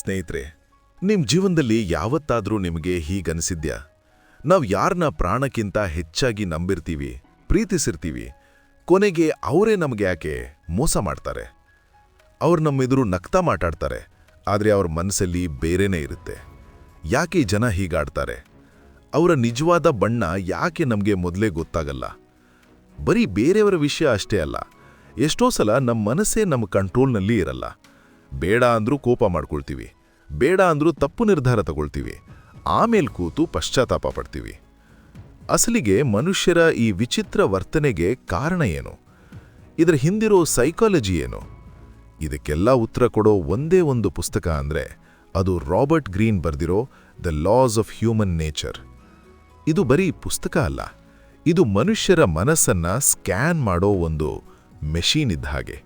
ಸ್ನೇಹಿತರೆ ನಿಮ್ಮ ಜೀವನದಲ್ಲಿ ಯಾವತ್ತಾದರೂ ನಿಮಗೆ ಹೀಗನಿಸಿದ್ಯಾ? ನಾವು ಯಾರನ್ನ ಪ್ರಾಣಕ್ಕಿಂತ ಹೆಚ್ಚಾಗಿ ನಂಬಿರ್ತೀವಿ, ಪ್ರೀತಿಸಿರ್ತೀವಿ, ಕೊನೆಗೆ ಅವರೇ ನಮಗೆ ಯಾಕೆ ಮೋಸ ಮಾಡ್ತಾರೆ? ಅವ್ರು ನಮ್ಮೆದುರು ನಗ್ತಾ ಮಾತಾಡ್ತಾರೆ, ಆದರೆ ಅವ್ರ ಮನಸ್ಸಲ್ಲಿ ಬೇರೆನೇ ಇರುತ್ತೆ. ಯಾಕೆ ಜನ ಹೀಗಾಡ್ತಾರೆ? ಅವರ ನಿಜವಾದ ಬಣ್ಣ ಯಾಕೆ ನಮಗೆ ಮೊದಲೇ ಗೊತ್ತಾಗಲ್ಲ? ಬರೀ ಬೇರೆಯವರ ವಿಷಯ ಅಷ್ಟೇ ಅಲ್ಲ, ಎಷ್ಟೋ ಸಲ ನಮ್ಮ ಮನಸ್ಸೇ ನಮ್ಮ ಕಂಟ್ರೋಲ್ನಲ್ಲಿ ಇರಲ್ಲ. ಬೇಡ ಅಂದ್ರೂ ಕೋಪ ಮಾಡ್ಕೊಳ್ತೀವಿ, ಬೇಡ ಅಂದ್ರೂ ತಪ್ಪು ನಿರ್ಧಾರ ತಗೊಳ್ತೀವಿ, ಆಮೇಲೆ ಕೂತು ಪಶ್ಚಾತ್ತಾಪ ಪಡ್ತೀವಿ. ಅಸಲಿಗೆ ಮನುಷ್ಯರ ಈ ವಿಚಿತ್ರ ವರ್ತನೆಗೆ ಕಾರಣ ಏನು? ಇದರ ಹಿಂದಿರೋ ಸೈಕಾಲಜಿ ಏನು? ಇದಕ್ಕೆಲ್ಲ ಉತ್ತರ ಕೊಡೋ ಒಂದೇ ಒಂದು ಪುಸ್ತಕ ಅಂದ್ರೆ ಅದು ರಾಬರ್ಟ್ ಗ್ರೀನ್ ಬರೆದಿರೋ the laws of human nature. ಇದು ಬರೀ ಪುಸ್ತಕ ಅಲ್ಲ, ಇದು ಮನುಷ್ಯರ ಮನಸ್ಸನ್ನ ಸ್ಕ್ಯಾನ್ ಮಾಡೋ ಒಂದು ಮೆಷೀನ್ ಇದ್ದ ಹಾಗೆ.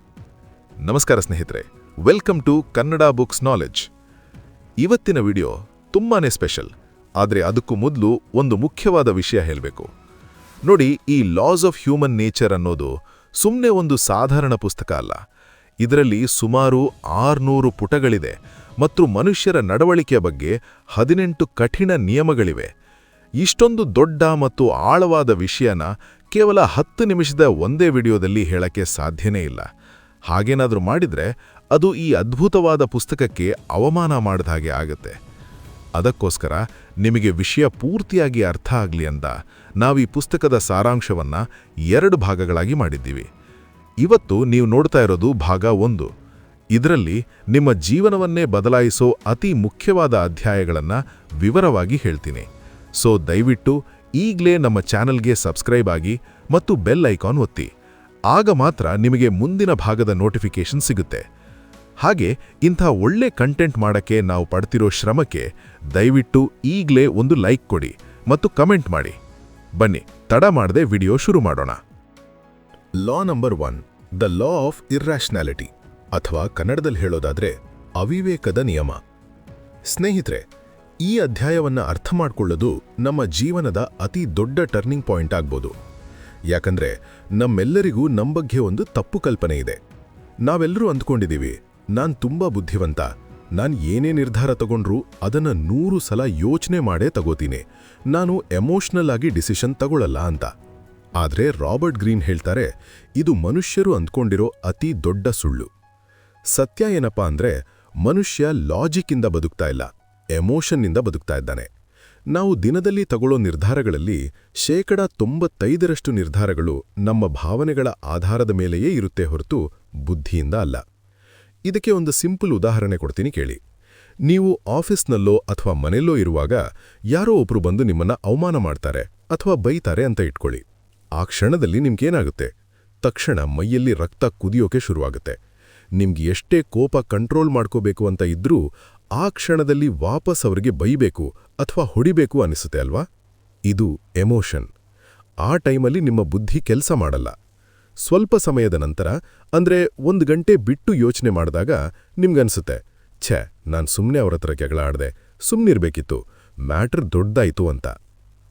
ನಮಸ್ಕಾರ ಸ್ನೇಹಿತರೆ welcome to Kannada books knowledge ಇವತ್ತಿನ ವಿಡಿಯೋ ತುಂಬಾನೇ ಸ್ಪೆಷಲ್ ಆದರೆ ಅದಕ್ಕೂ ಮೊದಲು ಒಂದು ಮುಖ್ಯವಾದ ವಿಷಯ ಹೇಳಬೇಕು. ನೋಡಿ, ಈ ಲಾಸ್ ಆಫ್ ಹ್ಯೂಮನ್ ನೇಚರ್ ಅನ್ನೋದು ಸುಮ್ಮನೆ ಒಂದು ಸಾಧಾರಣ ಪುಸ್ತಕ ಅಲ್ಲ. ಇದರಲ್ಲಿ ಸುಮಾರು ಆರ್ನೂರು ಪುಟಗಳಿದೆ ಮತ್ತು ಮನುಷ್ಯರ ನಡವಳಿಕೆಯ ಬಗ್ಗೆ ಹದಿನೆಂಟು ಕಠಿಣ ನಿಯಮಗಳಿವೆ. ಇಷ್ಟೊಂದು ದೊಡ್ಡ ಮತ್ತು ಆಳವಾದ ವಿಷಯನ ಕೇವಲ ಹತ್ತು ನಿಮಿಷದ ಒಂದೇ ವಿಡಿಯೋದಲ್ಲಿ ಹೇಳಕ್ಕೆ ಸಾಧ್ಯನೇ ಇಲ್ಲ. ಹಾಗೇನಾದರೂ ಮಾಡಿದ್ರೆ ಅದು ಈ ಅದ್ಭುತವಾದ ಪುಸ್ತಕಕ್ಕೆ ಅವಮಾನ ಮಾಡಿದ ಹಾಗೆ ಆಗುತ್ತೆ. ಅದಕ್ಕೋಸ್ಕರ ನಿಮಗೆ ವಿಷಯ ಪೂರ್ತಿಯಾಗಿ ಅರ್ಥ ಆಗಲಿ ಅಂತ ನಾವು ಈ ಪುಸ್ತಕದ ಸಾರಾಂಶವನ್ನ ಎರಡು ಭಾಗಗಳಾಗಿ ಮಾಡಿದ್ದೀವಿ. ಇವತ್ತು ನೀವು ನೋಡ್ತಾ ಇರೋದು ಭಾಗ ಒಂದು. ಇದರಲ್ಲಿ ನಿಮ್ಮ ಜೀವನವನ್ನೇ ಬದಲಾಯಿಸೋ ಅತಿ ಮುಖ್ಯವಾದ ಅಧ್ಯಾಯಗಳನ್ನು ವಿವರವಾಗಿ ಹೇಳ್ತೀನಿ. ಸೊ ದಯವಿಟ್ಟು ಈಗಲೇ ನಮ್ಮ ಚಾನಲ್ಗೆ ಸಬ್ಸ್ಕ್ರೈಬ್ ಆಗಿ ಮತ್ತು ಬೆಲ್ ಐಕಾನ್ ಒತ್ತಿ. ಆಗ ಮಾತ್ರ ನಿಮಗೆ ಮುಂದಿನ ಭಾಗದ ನೋಟಿಫಿಕೇಷನ್ ಸಿಗುತ್ತೆ. ಹಾಗೆ ಇಂಥ ಒಳ್ಳೆ ಕಂಟೆಂಟ್ ಮಾಡಕ್ಕೆ ನಾವು ಪಡ್ತಿರೋ ಶ್ರಮಕ್ಕೆ ದಯವಿಟ್ಟು ಈಗಲೇ ಒಂದು ಲೈಕ್ ಕೊಡಿ ಮತ್ತು ಕಮೆಂಟ್ ಮಾಡಿ. ಬನ್ನಿ, ತಡ ಮಾಡದೆ ವಿಡಿಯೋ ಶುರು ಮಾಡೋಣ. Law number one the law of irrationality ಅಥವಾ ಕನ್ನಡದಲ್ಲಿ ಹೇಳೋದಾದ್ರೆ ಅವಿವೇಕದ ನಿಯಮ. ಸ್ನೇಹಿತರೆ, ಈ ಅಧ್ಯಾಯವನ್ನು ಅರ್ಥ ಮಾಡಿಕೊಳ್ಳೋದು ನಮ್ಮ ಜೀವನದ ಅತಿ ದೊಡ್ಡ ಟರ್ನಿಂಗ್ ಪಾಯಿಂಟ್ ಆಗ್ಬೋದು. ಯಾಕಂದರೆ ನಮ್ಮೆಲ್ಲರಿಗೂ ನಮ್ಮ ಬಗ್ಗೆ ಒಂದು ತಪ್ಪು ಕಲ್ಪನೆ ಇದೆ. ನಾವೆಲ್ಲರೂ ಅಂದ್ಕೊಂಡಿದ್ದೀವಿ ನಾನ್ ತುಂಬಾ ಬುದ್ಧಿವಂತ. ನಾನ್ ಏನೇ ನಿರ್ಧಾರ ತಗೊಂಡ್ರೂ ಅದನ್ನ ನೂರು ಸಲ ಯೋಚನೆ ಮಾಡೇ ತಗೋತೀನಿ. ನಾನು ಎಮೋಷನಲ್ ಆಗಿ ಡಿಸಿಷನ್ ತಗೊಳ್ಳಲ್ಲ ಅಂತ. ಆದ್ರೆ ರಾಬರ್ಟ್ ಗ್ರೀನ್ ಹೇಳ್ತಾರೆ, ಇದು ಮನುಷ್ಯರು ಅಂದ್ಕೊಂಡಿರೋ ಅತಿ ದೊಡ್ಡ ಸುಳ್ಳು. ಸತ್ಯ ಏನಪ್ಪಾ ಅಂದ್ರೆ, ಮನುಷ್ಯ ಲಾಜಿಕ್ಕಿಂದ ಬದುಕ್ತಾ ಇಲ್ಲ, ಎಮೋಷನ್ನಿಂದ ಬದುಕ್ತಾ ಇದ್ದಾನೆ. ನಾವು ದಿನದಲ್ಲಿ ತಗೊಳ್ಳೋ ನಿರ್ಧಾರಗಳಲ್ಲಿ ಶೇಕಡ ತೊಂಬತ್ತೈದರಷ್ಟು ನಿರ್ಧಾರಗಳು ನಮ್ಮ ಭಾವನೆಗಳ ಆಧಾರದ ಮೇಲೆಯೇ ಇರುತ್ತೆ ಹೊರತು ಬುದ್ಧಿಯಿಂದ ಅಲ್ಲ. ಇದಕ್ಕೆ ಒಂದು ಸಿಂಪಲ್ ಉದಾಹರಣೆ ಕೊಡ್ತೀನಿ ಕೇಳಿ. ನೀವು ಆಫೀಸ್ನಲ್ಲೋ ಅಥವಾ ಮನೆಯಲ್ಲೋ ಇರುವಾಗ ಯಾರೋ ಒಬ್ರು ಬಂದು ನಿಮ್ಮನ್ನ ಅವಮಾನ ಮಾಡ್ತಾರೆ ಅಥವಾ ಬೈತಾರೆ ಅಂತ ಇಟ್ಕೊಳ್ಳಿ. ಆ ಕ್ಷಣದಲ್ಲಿ ನಿಮ್ಗೇನಾಗುತ್ತೆ? ತಕ್ಷಣ ಮೈಯಲ್ಲಿ ರಕ್ತ ಕುದಿಯೋಕೆ ಶುರುವಾಗುತ್ತೆ. ನಿಮ್ಗೆ ಎಷ್ಟೇ ಕೋಪ ಕಂಟ್ರೋಲ್ ಮಾಡ್ಕೋಬೇಕು ಅಂತ ಇದ್ರೂ ಆ ಕ್ಷಣದಲ್ಲಿ ವಾಪಸ್ ಅವರಿಗೆ ಬೈಬೇಕು ಅಥವಾ ಹೊಡಿಬೇಕು ಅನಿಸುತ್ತೆ ಅಲ್ವಾ? ಇದು ಎಮೋಷನ್. ಆ ಟೈಮಲ್ಲಿ ನಿಮ್ಮ ಬುದ್ಧಿ ಕೆಲಸ ಮಾಡಲ್ಲ. ಸ್ವಲ್ಪ ಸಮಯದ ನಂತರ, ಅಂದ್ರೆ ಒಂದು ಗಂಟೆ ಬಿಟ್ಟು ಯೋಚನೆ ಮಾಡಿದಾಗ ನಿಮ್ಗನ್ಸುತ್ತೆ, ಛೇ, ನಾನು ಸುಮ್ಮನೆ ಅವ್ರ ಹತ್ರ ಕೆಗಳ ಆಡ್ದೆ ಸುಮ್ಮನಿರ್ಬೇಕಿತ್ತು ಮ್ಯಾಟ್ರ್ ದೊಡ್ಡದಾಯಿತು ಅಂತ.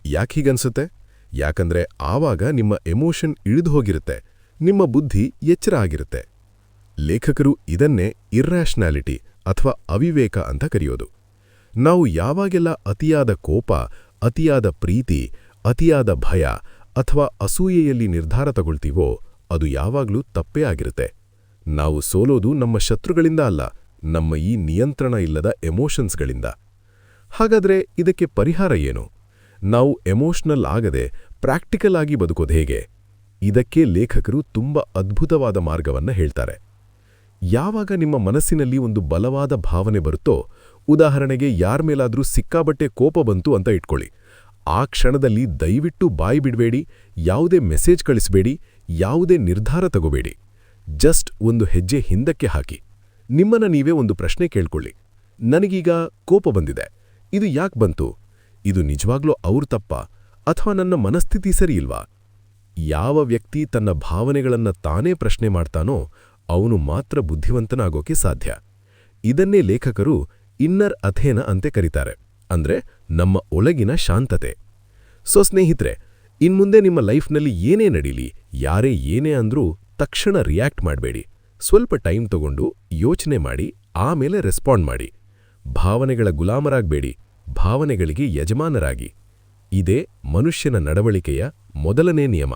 ಯಾಕೆ ಹೀಗನ್ಸುತ್ತೆ? ಯಾಕಂದ್ರೆ ಆವಾಗ ನಿಮ್ಮ ಎಮೋಷನ್ ಇಳಿದು ಹೋಗಿರುತ್ತೆ, ನಿಮ್ಮ ಬುದ್ಧಿ ಎಚ್ಚರ ಆಗಿರುತ್ತೆ. ಲೇಖಕರು ಇದನ್ನೇ ಇರ್ರ್ಯಾಷನಾಲಿಟಿ ಅಥವಾ ಅವಿವೇಕ ಅಂತ ಕರೆಯೋದು. ನಾವು ಯಾವಾಗೆಲ್ಲ ಅತಿಯಾದ ಕೋಪ, ಅತಿಯಾದ ಪ್ರೀತಿ, ಅತಿಯಾದ ಭಯ ಅಥವಾ ಅಸೂಯೆಯಲ್ಲಿ ನಿರ್ಧಾರ ತಗೊಳ್ತೀವೋ ಅದು ಯಾವಾಗಲೂ ತಪ್ಪೇ ಆಗಿರುತ್ತೆ. ನಾವು ಸೋಲೋದು ನಮ್ಮ ಶತ್ರುಗಳಿಂದ ಅಲ್ಲ, ನಮ್ಮ ಈ ನಿಯಂತ್ರಣ ಇಲ್ಲದ ಎಮೋಷನ್ಸ್ಗಳಿಂದ. ಹಾಗಾದ್ರೆ ಇದಕ್ಕೆ ಪರಿಹಾರ ಏನು? ನಾವು ಎಮೋಷನಲ್ ಆಗದೆ ಪ್ರಾಕ್ಟಿಕಲ್ ಆಗಿ ಬದುಕೋದು ಹೇಗೆ? ಇದಕ್ಕೆ ಲೇಖಕರು ತುಂಬ ಅದ್ಭುತವಾದ ಮಾರ್ಗವನ್ನ ಹೇಳ್ತಾರೆ. ಯಾವಾಗ ನಿಮ್ಮ ಮನಸ್ಸಿನಲ್ಲಿ ಒಂದು ಬಲವಾದ ಭಾವನೆ ಬರುತ್ತೋ, ಉದಾಹರಣೆಗೆ ಯಾರ್ಮೇಲಾದ್ರೂ ಸಿಕ್ಕಾಬಟ್ಟೆ ಕೋಪ ಬಂತು ಅಂತ ಇಟ್ಕೊಳ್ಳಿ. ಆ ಕ್ಷಣದಲ್ಲಿ ದಯವಿಟ್ಟು ಬಾಯಿ ಬಿಡಬೇಡಿ, ಯಾವುದೇ ಮೆಸೇಜ್ ಕಳಿಸಬೇಡಿ ಯಾವುದೇ ನಿರ್ಧಾರ ತಗೋಬೇಡಿ. ಜಸ್ಟ್ ಒಂದು ಹೆಜ್ಜೆ ಹಿಂದಕ್ಕೆ ಹಾಕಿ. ನಿಮ್ಮನ್ನ ನೀವೇ ಒಂದು ಪ್ರಶ್ನೆ ಕೇಳ್ಕೊಳ್ಳಿ. ನನಗೀಗ ಕೋಪ ಬಂದಿದೆ. ಇದು ಯಾಕೆ ಬಂತು? ಇದು ನಿಜವಾಗ್ಲೂ ಅವ್ರ ತಪ್ಪ ಅಥವಾ ನನ್ನ ಮನಸ್ಥಿತಿ ಸರಿಯಿಲ್ವಾ ಯಾವ ವ್ಯಕ್ತಿ ತನ್ನ ಭಾವನೆಗಳನ್ನ ತಾನೇ ಪ್ರಶ್ನೆ ಮಾಡ್ತಾನೋ ಅವನು ಮಾತ್ರ ಬುದ್ಧಿವಂತನಾಗೋಕೆ ಸಾಧ್ಯ. ಇದನ್ನೇ ಲೇಖಕರು ಇನ್ನರ್ ಅಥೇನ ಅಂತೆ ಕರೀತಾರೆ. ಅಂದ್ರೆ ನಮ್ಮ ಒಳಗಿನ ಶಾಂತತೆ. ಸೊ ಸ್ನೇಹಿತರೆ ಇನ್ಮುಂದೆ ನಿಮ್ಮ ಲೈಫ್ನಲ್ಲಿ ಏನೇ ನಡೀಲಿ, ಯಾರೇ ಏನೇ ಅಂದ್ರೂ ತಕ್ಷಣ ರಿಯಾಕ್ಟ್ ಮಾಡಬೇಡಿ. ಸ್ವಲ್ಪ ಟೈಮ್ ತಗೊಂಡು ಯೋಚನೆ ಮಾಡಿ, ಆಮೇಲೆ ರೆಸ್ಪಾಂಡ್ ಮಾಡಿ. ಭಾವನೆಗಳ ಗುಲಾಮರಾಗಬೇಡಿ, ಭಾವನೆಗಳಿಗೆ ಯಜಮಾನರಾಗಿ. ಇದೇ ಮನುಷ್ಯನ ನಡವಳಿಕೆಯ ಮೊದಲನೇ ನಿಯಮ.